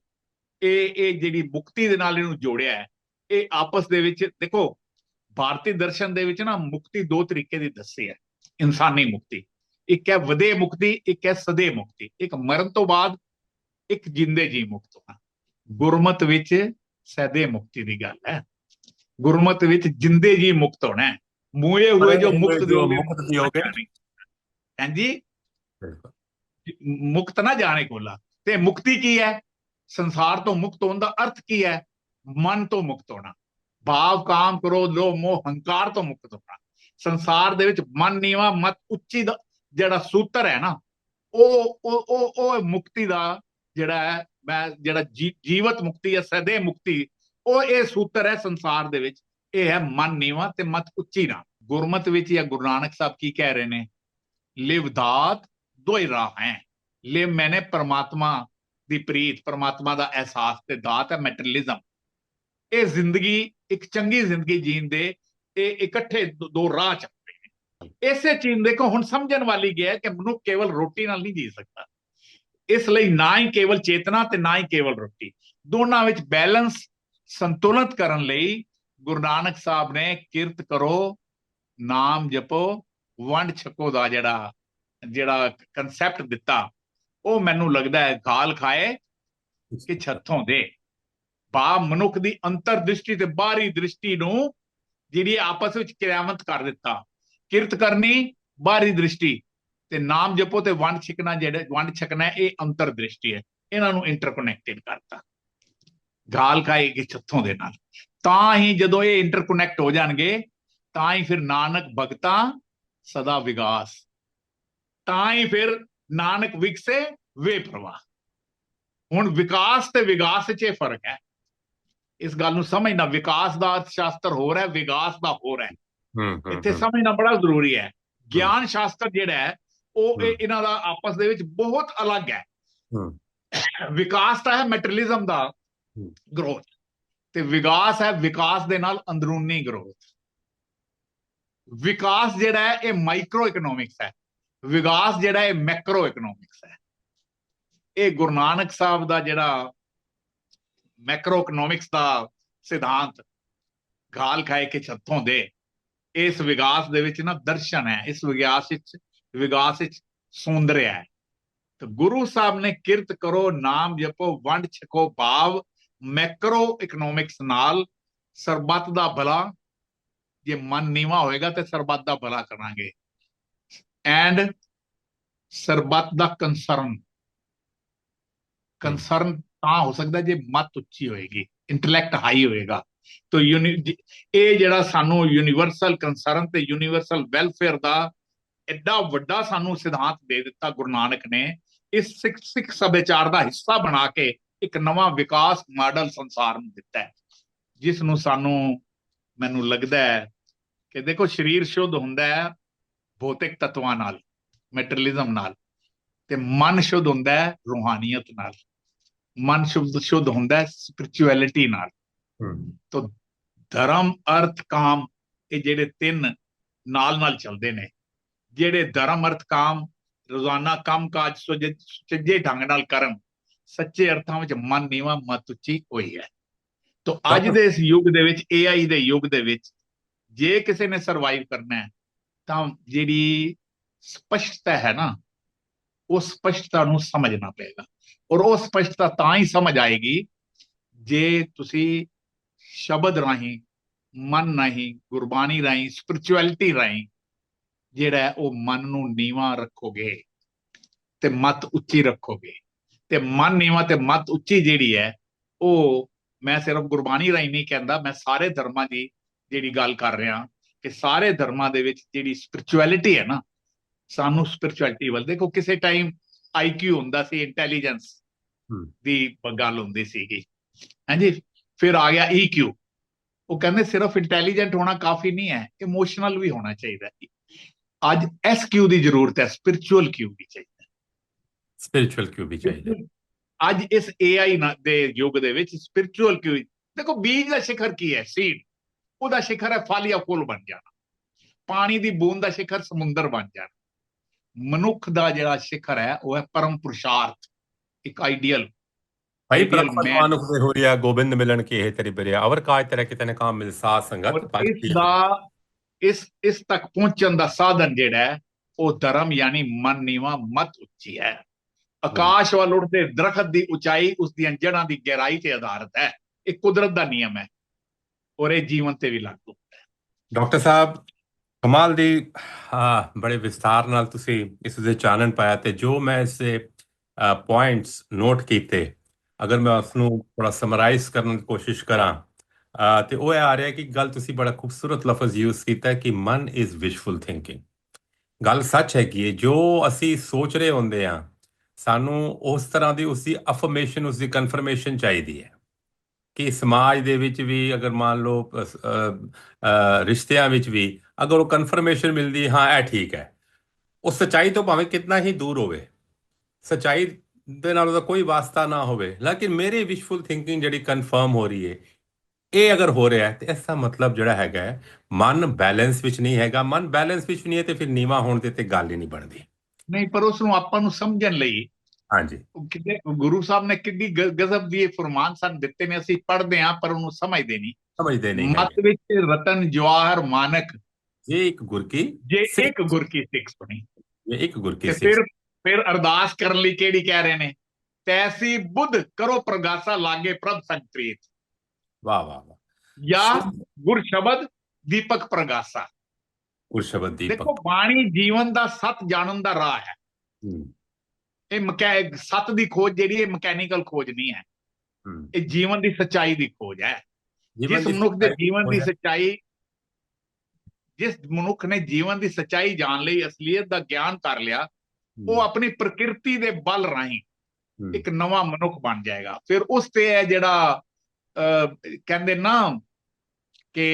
S2: ਇਹ ਇਹ ਜਿਹੜੀ ਮੁਕਤੀ ਦੇ ਨਾਲ ਇਹਨੂੰ ਜੋੜਿਆ ਹੈ ਇਹ ਆਪਸ ਦੇ ਵਿੱਚ ਦੇਖੋ ਭਾਰਤੀ ਦਰਸ਼ਨ ਦੇ ਵਿੱਚ ਨਾ ਮੁਕਤੀ ਦੋ ਤਰੀਕੇ ਦੀ ਦੱਸੀ ਹੈ ਇਨਸਾਨੀ ਮੁਕਤੀ। ਇੱਕ ਹੈ ਵਦੇ ਮੁਕਤੀ ਇੱਕ ਹੈ ਸਦੇ ਮੁਕਤੀ। ਇੱਕ ਮਰਨ ਤੋਂ ਬਾਅਦ ਇੱਕ ਜਿੰਦੇ ਜੀ ਮੁਕਤ ਹੋਣਾ। ਗੁਰਮਤ ਵਿੱਚ ਸਦੇ ਮੁਕਤੀ ਦੀ ਗੱਲ ਹੈ। ਗੁਰਮਤ ਵਿੱਚ ਜਿੰਦੇ ਜੀ ਮੁਕਤ ਹੋਣਾ ਹੈ। ਮੂਏ ਹੋਏ ਜੋ ਮੁਕਤ ਦਿਓਗੇ
S1: ਮੁਕਤ ਦਿਓਗੇ
S2: ਹਾਂਜੀ।
S1: ਬਿਲਕੁਲ।
S2: ਮੁਕਤ ਨਾ ਜਾਣੇ ਕੋਲਾ। ਤੇ ਮੁਕਤੀ ਕੀ ਹੈ? ਸੰਸਾਰ ਤੋਂ ਮੁਕਤ ਹੋਣ ਦਾ ਅਰਥ ਕੀ ਹੈ? ਮਨ ਤੋਂ ਮੁਕਤ ਹੋਣਾ। ਭਾਵ, ਕਾਮ ਕਰੋ ਲੋ ਮੋਹ, ਹੰਕਾਰ ਤੋਂ ਮੁਕਤ ਹੋਣਾ। ਸੰਸਾਰ ਦੇ ਵਿੱਚ ਮਨ, ਨੀਵਾ, ਮਤ, ਉੱਚੀ ਦਾ ਜਿਹੜਾ ਸੂਤਰ ਹੈ ਨਾ, ਉਹ ਉਹ ਉਹ ਮੁਕਤੀ ਦਾ ਜਿਹੜਾ ਹੈ, ਮੈਂ ਜਿਹੜਾ ਜੀ- ਜੀਵਤ ਮੁਕਤੀ ਹੈ, ਸਦੇ ਮੁਕਤੀ, ਉਹ ਇਹ ਸੂਤਰ ਹੈ ਸੰਸਾਰ ਦੇ ਵਿੱਚ। ਇਹ ਹੈ ਮਨ, ਨੀਵਾ ਤੇ ਮਤ, ਉੱਚੀ ਨਾ ਗੁਰਮਤ ਵਿੱਚ ਜਾਂ ਗੁਰੂ ਨਾਨਕ ਸਾਹਿਬ ਕੀ ਕਹਿ ਰਹੇ ਨੇ? ਲਿਵ ਦਾਤ ਦੋਈ ਰਾਹ ਹੈ। ਲਿਵ ਮੈਨੇ ਪਰਮਾਤਮਾ ਦੀ ਪ੍ਰੀਤ, ਪਰਮਾਤਮਾ ਦਾ ਅਹਿਸਾਸ ਤੇ ਦਾਤ ਹੈ ਮੈਟਰਲਿਜ਼ਮ ਇਹ ਜ਼ਿੰਦਗੀ, ਇੱਕ ਚੰਗੀ ਜ਼ਿੰਦਗੀ ਜੀਣ ਦੇ ਇਹ ਇਕੱਠੇ ਦੋ- ਰਾਹ ਚੱਲਦੇ ਨੇ। ਇਸੇ ਚੀਜ਼ ਦੇਖੋ, ਹੁਣ ਸਮਝਣ ਵਾਲੀ ਗਿਆ ਕਿ ਮਨੁੱਖ ਕੇਵਲ ਰੋਟੀ ਨਾਲ ਨਹੀਂ ਜੀ ਸਕਦਾ। ਇਸ ਲਈ ਨਾ ਹੀ ਕੇਵਲ ਚੇਤਨਾ ਤੇ ਨਾ ਹੀ ਕੇਵਲ ਰੋਟੀ। ਦੋਨਾਂ ਵਿੱਚ ਬੈਲੈਂਸ ਸੰਤੁਲਤ ਕਰਨ ਲਈ ਗੁਰੂ ਨਾਨਕ ਸਾਹਿਬ ਨੇ ਕਿਰਤ ਕਰੋ, ਨਾਮ ਜਪੋ, ਵੰਡ ਛਕੋ ਦਾ ਜਿਹੜਾ ਜਿਹੜਾ ਕਨਸੈਪਟ ਦਿੱਤਾ, ਉਹ ਮੈਨੂੰ ਲੱਗਦਾ ਹੈ ਗਾਲ ਖਾਏ ਕਿ ਛੱਥੋਂ ਦੇ। ਬਾ ਮਨੁੱਖ ਦੀ ਅੰਤਰ ਦ੍ਰਿਸ਼ਟੀ ਤੇ ਬਾਹਰੀ ਦ੍ਰਿਸ਼ਟੀ ਨੂੰ ਜਿਹੜੀ ਆਪਸ ਵਿੱਚ ਕਿਰਿਆਮਤ ਕਰ ਦਿੱਤਾ। ਕਿਰਤ ਕਰਨੀ, ਬਾਹਰੀ ਦ੍ਰਿਸ਼ਟੀ ਤੇ ਨਾਮ ਜਪੋ ਤੇ ਵੰਡ ਛਕਣਾ ਜਿਹੜੇ, ਵੰਡ ਛਕਣਾ ਇਹ ਅੰਤਰ ਦ੍ਰਿਸ਼ਟੀ ਹੈ। ਇਹਨਾਂ ਨੂੰ ਇੰਟਰਕਨੈਕਟਡ ਕਰਤਾ। ਗਾਲ ਖਾਏ ਕਿ ਛੱਥੋਂ ਦੇ ਨਾਲ। ਤਾਂ ਹੀ ਜਦੋਂ ਇਹ ਇੰਟਰਕਨੈਕਟ ਹੋ ਜਾਣਗੇ, ਤਾਂ ਹੀ ਫਿਰ ਨਾਨਕ ਭਗਤਾ ਸਦਾ ਵਿਗਾਸ ਤਾਂ ਹੀ ਫਿਰ ਨਾਨਕ ਵਿਕਸੇ ਵੇ ਪ੍ਰਵਾਹ। ਹੁਣ ਵਿਕਾਸ ਤੇ ਵਿਗਾਸ 'ਚ ਫ਼ਰਕ ਹੈ। ਇਸ ਗੱਲ ਨੂੰ ਸਮਝਣਾ ਵਿਕਾਸ ਦਾ ਅਰਥ ਸ਼ਾਸਤਰ ਹੋਰ ਹੈ ਵਿਗਾਸ ਦਾ ਹੋਰ ਹੈ। ਇੱਥੇ ਸਮਝਣਾ ਬੜਾ ਜ਼ਰੂਰੀ ਹੈ। ਗਿਆਨ ਸ਼ਾਸਤਰ ਜਿਹੜਾ ਹੈ ਉਹ। ਇਹਨਾਂ ਦਾ ਆਪਸ ਦੇ ਵਿੱਚ ਬਹੁਤ ਅਲੱਗ ਹੈ। ਵਿਕਾਸ ਤਾਂ ਹੈ ਮੈਟਰਲਿਜ਼ਮ ਦਾ। ਗਰੋਥ ਤੇ ਵਿਕਾਸ ਹੈ ਵਿਕਾਸ ਦੇ ਨਾਲ ਅੰਦਰੂਨੀ ਗਰੋਥ ਵਿਕਾਸ ਜਿਹੜਾ ਹੈ ਇਹ ਮਾਈਕਰੋ ਇਕਨੋਮਿਕਸ ਹੈ। ਵਿਕਾਸ ਜਿਹੜਾ ਇਹ ਮੈਕਰੋ ਇਕਨੋਮਿਕਸ ਹੈ। ਇਹ ਗੁਰੂ ਨਾਨਕ ਸਾਹਿਬ ਦਾ ਜਿਹੜਾ ਮੈਕਰੋ ਇਕਨੋਮਿਕਸ ਦਾ ਸਿਧਾਂਤ ਗਾਲ ਖਾਏ ਕੇ ਛੱਤੋਂ ਦੇ, ਇਸ ਵਿਕਾਸ ਦੇ ਵਿੱਚ ਨਾ ਦਰਸ਼ਨ ਹੈ, ਇਸ ਵਿਕਾਸ ਵਿੱਚ ਵਿਕਾਸ ਵਿੱਚ ਸੌਂਦਰਿਆ ਹੈ। ਤੇ ਗੁਰੂ ਸਾਹਿਬ ਨੇ ਕਿਰਤ ਕਰੋ, ਨਾਮ ਜਪੋ, ਵੰਡ ਛਕੋ, ਭਾਵ ਮੈਕਰੋ ਇਕਨੋਮਿਕਸ ਨਾਲ ਸਰਬੱਤ ਦਾ ਭਲਾ, ਜੇ ਮਨ ਨੀਵਾ ਹੋਏਗਾ ਤੇ ਸਰਬੱਤ ਦਾ ਭਲਾ ਕਰਾਂਗੇ। ਐਂਡ ਸਰਬੱਤ ਦਾ ਕੰਸਰਨ ਕੰਸਰਨ ਤਾਂ ਹੋ ਸਕਦਾ ਜੇ ਮਤ ਉੱਚੀ ਹੋਏਗੀ ਇੰਟੈਲੈਕਟ ਹਾਈ ਹੋਏਗਾ। ਤੋ ਇਹ ਜਿਹੜਾ ਸਾਨੂੰ ਯੂਨੀਵਰਸਲ ਕੰਸਰਨ ਤੇ ਯੂਨੀਵਰਸਲ ਵੈਲਫੇਅਰ ਦਾ ਐਡਾ ਵੱਡਾ ਸਾਨੂੰ ਸਿਧਾਂਤ ਦੇ ਦਿੱਤਾ ਗੁਰੂ ਨਾਨਕ ਨੇ, ਇਸ ਸਿੱਖ ਸਿੱਖ ਸੱਭਿਆਚਾਰ ਦਾ ਹਿੱਸਾ ਬਣਾ ਕੇ ਇੱਕ ਨਵਾਂ ਵਿਕਾਸ ਮਾਡਲ ਸੰਸਾਰ ਨੂੰ ਦਿੱਤਾ ਹੈ। ਜਿਸ ਨੂੰ ਸਾਨੂੰ, ਮੈਨੂੰ ਲੱਗਦਾ ਹੈ ਕਿ ਦੇਖੋ, ਸਰੀਰ ਸ਼ੁੱਧ ਹੁੰਦਾ ਹੈ ਭੌਤਿਕ ਤत्वाਂ ਨਾਲ ਮੈਟਰਲਿਜ਼ਮ ਨਾਲ ਤੇ ਮਨ ਸ਼ੁੱਧ ਹੁੰਦਾ ਹੈ ਰੂਹਾਨੀਅਤ ਨਾਲ। ਮਨ ਸ਼ੁੱਧ ਸ਼ੁੱਧ ਹੁੰਦਾ ਹੈ ਸਪਿਰਚੁਅਲਿਟੀ ਨਾਲ।
S1: ਹੂੰ।
S2: ਧਰਮ ਅਰਥ ਕਾਮ ਇਹ ਜਿਹੜੇ ਤਿੰਨ ਨਾਲ ਨਾਲ ਚੱਲਦੇ ਨੇ। ਜਿਹੜੇ ਧਰਮ ਅਰਥ ਕਾਮ ਰੋਜ਼ਾਨਾ ਕੰਮਕਾਜ ਸੁਜ- ਸੁਚੱਜੇ ਢੰਗ ਨਾਲ ਕਰਨ ਸੱਚੇ ਅਰਥਾਂ ਵਿੱਚ ਮਨ ਨੀਵਾ ਮਤ ਉੱਚੀ ਹੋਈ ਹੈ। ਤੋਂ ਅੱਜ ਦੇ ਇਸ ਯੁੱਗ ਦੇ ਵਿੱਚ AI ਦੇ ਯੁੱਗ ਦੇ ਵਿੱਚ ਜੇ ਕਿਸੇ ਨੇ ਸਰਵਾਈਵ ਕਰਨਾ ਹੈ ਤਾਂ ਜਿਹੜੀ ਸਪਸ਼ਟਤਾ ਹੈ ਨਾ, ਉਹ ਸਪਸ਼ਟਤਾ ਨੂੰ ਸਮਝਣਾ ਪਏਗਾ। ਔਰ ਉਹ ਸਪਸ਼ਟਤਾ ਤਾਂ ਹੀ ਸਮਝ ਆਏਗੀ ਜੇ ਤੁਸੀਂ ਸ਼ਬਦ ਰਾਹੀਂ, ਮਨ ਰਾਹੀਂ, ਗੁਰਬਾਣੀ ਰਾਹੀਂ, ਸਪਿਰਚੁਅਲਿਟੀ ਰਾਹੀਂ ਜਿਹੜਾ ਉਹ ਮਨ ਨੂੰ ਨੀਵਾ ਰੱਖੋਗੇ ਤੇ ਮਤ ਉੱਚੀ ਰੱਖੋਗੇ। ਤੇ ਮਨ ਨੀਵਾ ਤੇ ਮਤ ਉੱਚੀ ਜਿਹੜੀ ਹੈ, ਉਹ ਮੈਂ ਸਿਰਫ ਗੁਰਬਾਣੀ ਰਾਹੀਂ ਨਹੀਂ ਕਹਿੰਦਾ, ਮੈਂ ਸਾਰੇ ਧਰਮਾਂ ਦੀ ਜਿਹੜੀ ਗੱਲ ਕਰ ਰਿਹਾ ਕਿ ਸਾਰੇ ਧਰਮਾਂ ਦੇ ਵਿੱਚ ਜਿਹੜੀ ਸਪਿਰਚੁਅਲਿਟੀ ਹੈ ਨਾ ਸਾਨੂੰ ਸਪਿਰਚੁਅਲਿਟੀ ਵੱਲ ਦੇਖੋ ਕਿਸੇ ਟਾਈਮ ਆਈਕਿਊ ਹੁੰਦਾ ਸੀ ਇੰਟੈਲੀਜੈਂਸ। ਦੀ ਗੱਲ ਹੁੰਦੀ ਸੀਗੀ। ਹਾਂਜੀ ਫਿਰ ਆ ਗਿਆ ਈਕਿਊ ਉਹ ਕਹਿੰਦੇ ਸਿਰਫ ਇੰਟੈਲੀਜੈਂਟ ਹੋਣਾ ਕਾਫੀ ਨਹੀਂ ਹੈ ਇਮੋਸ਼ਨਲ ਵੀ ਹੋਣਾ ਚਾਹੀਦਾ ਹੈ ਅੱਜ ਐਸਕਿਊ ਦੀ ਜ਼ਰੂਰਤ ਹੈ ਸਪਿਰਚੁਅਲ ਕਿਊ ਦੀ ਚਾਹੀਦਾ।
S1: ਸਪਿਰਚੁਅਲ ਕਿਉਂ ਵੀ ਚਾਹੀਦਾ।
S2: ਅੱਜ ਇਸ ਨਾ- ਦੇ ਯੁੱਗ ਦੇ ਵਿੱਚ ਸਪਿਰਚੁਅਲ ਕਿਉਂ ਦੇਖੋ ਬੀਜ ਦਾ ਸ਼ਿਖਰ ਕੀ ਹੈ? ਸੀਡ ਉਹਦਾ ਸ਼ਿਖਰ ਹੈ ਫਲ ਜਾਂ ਫੁੱਲ ਬਣ ਜਾਣਾ। ਪਾਣੀ ਦੀ ਬੂੰਦ ਦਾ ਸ਼ਿਖਰ ਸਮੁੰਦਰ ਬਣ ਜਾਣਾ। ਮਨੁੱਖ ਦਾ ਜਿਹੜਾ ਸ਼ਿਖਰ ਹੈ ਉਹ ਹੈ ਪਰਮ ਪੁਰਸ਼ਾਰਥ ਇੱਕ ਆਈਡੀਅਲ
S1: ਭਾਈ
S2: Ideal
S1: ਪ੍ਰਭੂ
S2: man.
S1: ਮਾਨੁਖ ਦੇ ਹੋ ਰਿਹਾ ਗੋਬਿੰਦ ਮਿਲਣ ਕੀ ਹੈ ਤੇਰੀ ਬਰਿਆ। ਅਵਰ ਕਾਜ ਤੇਰਾ ਕਿਤਨੇ ਕਾਮ ਮਿਲ ਸਾਧ ਸੰਗਤ
S2: ਇਸ ਦਾ ਇਸ ਇਸ ਤੱਕ ਪਹੁੰਚਣ ਦਾ ਸਾਧਨ ਜਿਹੜਾ ਹੈ ਉਹ ਧਰਮ ਯਾਨੀ ਮਨ ਨੀਵਾ ਮਤ ਉੱਚੀ ਹੈ। ਆਕਾਸ਼ ਵੱਲ ਉੱਡਦੇ ਦਰਖਤ ਦੀ ਉਚਾਈ ਉਸ ਦੀਆਂ ਜੜ੍ਹਾਂ ਦੀ ਗਹਿਰਾਈ ਤੇ ਆਧਾਰਿਤ ਹੈ। ਇਹ ਕੁਦਰਤ ਦਾ ਨਿਯਮ ਹੈ। ਔਰ ਇਹ ਜੀਵਨ ਤੇ ਵੀ ਲਾਗੂ।
S1: ਡਾਕਟਰ ਸਾਹਿਬ ਕਮਾਲ ਦੀ ਬੜੇ ਵਿਸਥਾਰ ਨਾਲ ਤੁਸੀਂ ਇਸ ਦੇ ਚਾਨਣ ਪਾਇਆ ਤੇ ਜੋ ਮੈਂ ਇਸ ਦੇ ਪੁਆਇੰਟਸ ਨੋਟ ਕੀਤੇ ਅਗਰ ਮੈਂ ਉਸ ਨੂੰ ਥੋੜਾ ਸਮਰਾਈਜ਼ ਕਰਨ ਦੀ ਕੋਸ਼ਿਸ਼ ਕਰਾਂ ਅਹ, ਤੇ ਉਹ ਇਹ ਆ ਰਿਹਾ ਕਿ ਗੱਲ ਤੁਸੀਂ ਬੜਾ ਖੂਬਸੂਰਤ ਲਫ਼ਜ਼ ਯੂਜ਼ ਕੀਤਾ ਕਿ ਮਨ ਇਜ਼ ਵਿਸ਼ਫੁਲ ਥਿੰਕਿੰਗ ਗੱਲ ਸੱਚ ਹੈ ਕਿ ਜੋ ਅਸੀਂ ਸੋਚ ਰਹੇ ਹੁੰਦੇ ਆ ਸਾਨੂੰ ਉਸ ਤਰ੍ਹਾਂ ਦੀ ਉਸ ਦੀ ਅਫਰਮੇਸ਼ਨ ਉਸ ਦੀ ਕਨਫਰਮੇਸ਼ਨ ਚਾਹੀਦੀ ਹੈ। ਕਿ ਸਮਾਜ ਦੇ ਵਿੱਚ ਵੀ ਅਗਰ ਮੰਨ ਲਓ ਰਿਸ਼ਤਿਆਂ ਵਿੱਚ ਵੀ ਅਗਰ ਉਹ ਕਨਫਰਮੇਸ਼ਨ ਮਿਲਦੀ, ਹਾਂ, ਇਹ ਠੀਕ ਹੈ। ਉਹ ਸਚਾਈ ਤੋਂ ਭਾਵੇਂ ਕਿੰਨਾ ਹੀ ਦੂਰ ਹੋਵੇ, ਸਚਾਈ ਦੇ ਨਾਲ ਉਹਦਾ ਕੋਈ ਵਾਸਤਾ ਨਾ ਹੋਵੇ, ਲੇਕਿਨ ਮੇਰੀ ਵਿਸ਼ਫੁਲ ਥਿੰਕਿੰਗ ਜਿਹੜੀ ਕਨਫਰਮ ਹੋ ਰਹੀ ਹੈ ਇਹ ਅਗਰ ਹੋ ਰਿਹਾ ਹੈ, ਤੇ ਇਸ ਦਾ ਮਤਲਬ ਜਿਹੜਾ ਹੈਗਾ ਮਨ ਬੈਲੈਂਸ ਵਿੱਚ ਨਹੀਂ ਹੈਗਾ। ਮਨ ਬੈਲੈਂਸ ਵਿੱਚ ਨਹੀਂ ਹੈ ਤੇ ਫਿਰ ਨੀਵਾ ਹੋਣ ਦੇ ਤੇ ਗੱਲ ਹੀ ਨਹੀਂ ਬਣਦੀ।
S2: ਨਹੀਂ, ਪਰ ਉਸ ਨੂੰ ਆਪਾਂ ਨੂੰ ਸਮਝਣ ਲਈ
S1: ਹਾਂਜੀ।
S2: ਕਿਤੇ ਗੁਰੂ ਸਾਹਿਬ ਨੇ ਕਿੰਨੀ ਗਜ਼ਬ ਦੀ ਇਹ ਫਰਮਾਨ ਸਾਨੂੰ ਦਿੱਤੇ ਨੇ ਅਸੀਂ ਪੜ੍ਹਦੇ ਹਾਂ ਪਰ ਉਹਨੂੰ ਸਮਝਦੇ ਨਹੀਂ।
S1: ਸਮਝਦੇ ਨਹੀਂ
S2: ਮਤ ਵਿੱਚ ਰਤਨ ਜਵਾਹਰ ਮਾਨਕ।
S1: ਜੇ ਇੱਕ ਗੁਰ ਕੀ
S2: ਜੇ ਇੱਕ ਗੁਰ ਕੀ ਸਿੱਖ ਸੁਣੀ।
S1: ਇਹ ਇੱਕ ਗੁਰ ਕੀ ਸਿੱਖ
S2: ਫਿਰ ਫਿਰ ਅਰਦਾਸ ਕਰਨ ਲਈ ਕਿਹੜੀ ਕਹਿ ਰਹੇ ਨੇ? ਤੈਸੀ ਬੁੱਧ ਕਰੋ ਪ੍ਰਗਾਸਾ ਲਾਗੇ ਪ੍ਰਭ ਸੰਤ੍ਰਿਤ
S1: ਵਾਹ ਵਾਹ ਵਾਹ।
S2: ਜਾਂ ਗੁਰ ਸ਼ਬਦ ਦੀਪਕ ਪ੍ਰਗਾਸਾ।
S1: ਗੁਰ ਸ਼ਬਦ ਦੀਪਕ।
S2: ਦੇਖੋ ਬਾਣੀ ਜੀਵਨ ਦਾ ਸੱਤ ਜਾਣਨ ਦਾ ਰਾਹ ਹੈ।
S1: ਹੂੰ,
S2: ਇਹ ਮਕੈ ਸੱਤ ਦੀ ਖੋਜ ਜਿਹੜੀ ਇਹ ਮਕੈਨੀਕਲ ਖੋਜ ਨਹੀਂ ਹੈ।
S1: ਹੂੰ।
S2: ਇਹ ਜੀਵਨ ਦੀ ਸੱਚਾਈ ਦੀ ਖੋਜ ਹੈ। ਜਿਸ
S1: ਦੀ
S2: ਮਨੁੱਖ ਦੇ ਜੀਵਨ ਦੀ
S1: ਹੈ।
S2: ਸੱਚਾਈ ਜਿਸ ਮਨੁੱਖ ਨੇ ਜੀਵਨ ਦੀ ਸੱਚਾਈ ਜਾਣ ਲਈ ਅਸਲੀਅਤ ਦਾ ਗਿਆਨ ਕਰ ਲਿਆ ਉਹ ਆਪਣੀ ਪ੍ਰਕਿਰਤੀ ਦੇ ਬਲ ਰਾਹੀਂ
S1: ਹੂੰ,
S2: ਇੱਕ ਨਵਾਂ ਮਨੁੱਖ ਬਣ ਜਾਏਗਾ। ਫਿਰ ਉਸ ਤੇ ਇਹ ਜਿਹੜਾ ਕਹਿੰਦੇ ਨਾ ਕਿ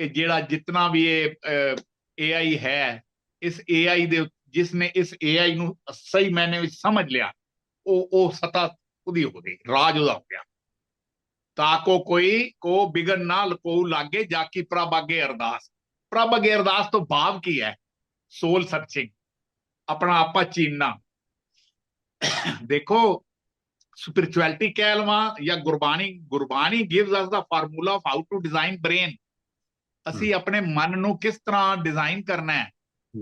S2: ਇਹ ਜਿਹੜਾ ਜਿੰਨਾ ਵੀ ਇਹ AI ਹੈ ਇਸ AI ਦੇ ਨੇ ਇਸ AI ਨੂੰ ਸਹੀ ਮਾਇਨੇ ਵਿੱਚ ਸਮਝ ਲਿਆ ਉਹ ਉਹ ਸਤਾ ਉਹਦੀ ਹੋ ਗਈ ਰਾਜ ਉਹਦਾ ਹੋ ਗਿਆ। ਤਾਕੋ ਕੋਈ ਕੋ ਬਿਗਨ ਨਾ ਲਕੋ ਲਾਗੇ ਜਾ ਕੀ ਪ੍ਰਭ ਅੱਗੇ ਅਰਦਾਸ। ਪ੍ਰਭ ਅੱਗੇ ਅਰਦਾਸ ਤੋਂ ਭਾਵ ਕੀ ਹੈ? ਸੋਲ ਸਰਚਿੰਗ ਆਪਣਾ ਆਪਾ ਚੀਨਣਾ ਦੇਖੋ spirituality ਕਹਿ ਲਵਾਂ ਜਾਂ Gurbani Gurbani gives us the formula of how to design brain ਅਸੀਂ ਆਪਣੇ ਮਨ ਨੂੰ ਕਿਸ ਤਰ੍ਹਾਂ ਡਿਜ਼ਾਈਨ ਕਰਨਾ ਹੂੰ,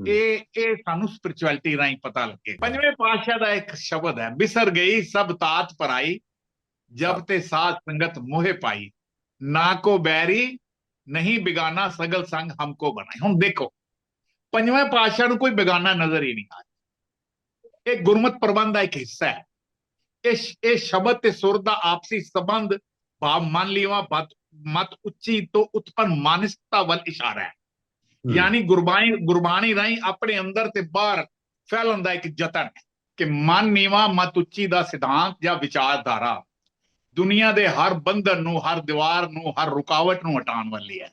S2: ਇਹ ਇਹ ਸਾਨੂੰ spirituality ਰਾਹੀਂ ਪਤਾ ਲੱਗੇ। ਪੰਜਵੇਂ ਪਾਤਸ਼ਾਹ ਦਾ ਇੱਕ ਸ਼ਬਦ ਹੈ ਬਿਸਰ ਗਈ ਸਭ ਤਾਤ ਪਰਾਈ ਜਬ ਤੇ ਸਾਧ ਸੰਗਤ ਮੋਹਿ ਪਾਈ। ਨਾ ਕੋ ਬੈਰੀ ਨਹੀਂ ਬਿਗਾਨਾ ਸਗਲ ਸੰਗ ਹਮਕੋ ਬਣਾਈ। ਹੁਣ ਦੇਖੋ ਪੰਜਵੇਂ ਪਾਤਸ਼ਾਹ ਨੂੰ ਕੋਈ ਬਿਗਾਨਾ ਨਜ਼ਰ ਹੀ ਨਹੀਂ ਆਇਆ। ਇਹ ਗੁਰਮਤ ਪ੍ਰਬੰਧ ਦਾ ਇੱਕ ਹਿੱਸਾ ਹੈ। ਇਹ ਇਹ ਸ਼ਬਦ ਤੇ ਸੁਰ ਦਾ ਆਪਸੀ ਸੰਬੰਧ ਭਾਵ ਮਨ ਲੀਵਾ ਮਤ ਉੱਚੀ ਤੋਂ ਉਤਪਨ ਮਾਨਸਿਕਤਾ ਵੱਲ ਇਸ਼ਾਰਾ ਹੂੰ, ਯਾਨੀ ਗੁਰਬਾਣੀ ਗੁਰਬਾਣੀ ਰਾਹੀਂ ਆਪਣੇ ਅੰਦਰ ਤੇ ਬਾਹਰ ਫੈਲਣ ਦਾ ਇੱਕ ਯਤਨ ਕਿ ਮਨ ਨੀਵਾ ਮਤ ਉੱਚੀ ਦਾ ਸਿਧਾਂਤ ਜਾਂ ਵਿਚਾਰਧਾਰਾ ਦੁਨੀਆ ਦੇ ਹਰ ਬੰਧਨ ਨੂੰ, ਹਰ ਦੀਵਾਰ ਨੂੰ, ਹਰ ਰੁਕਾਵਟ ਨੂੰ ਹਟਾਉਣ ਵਾਲੀ ਹੈ।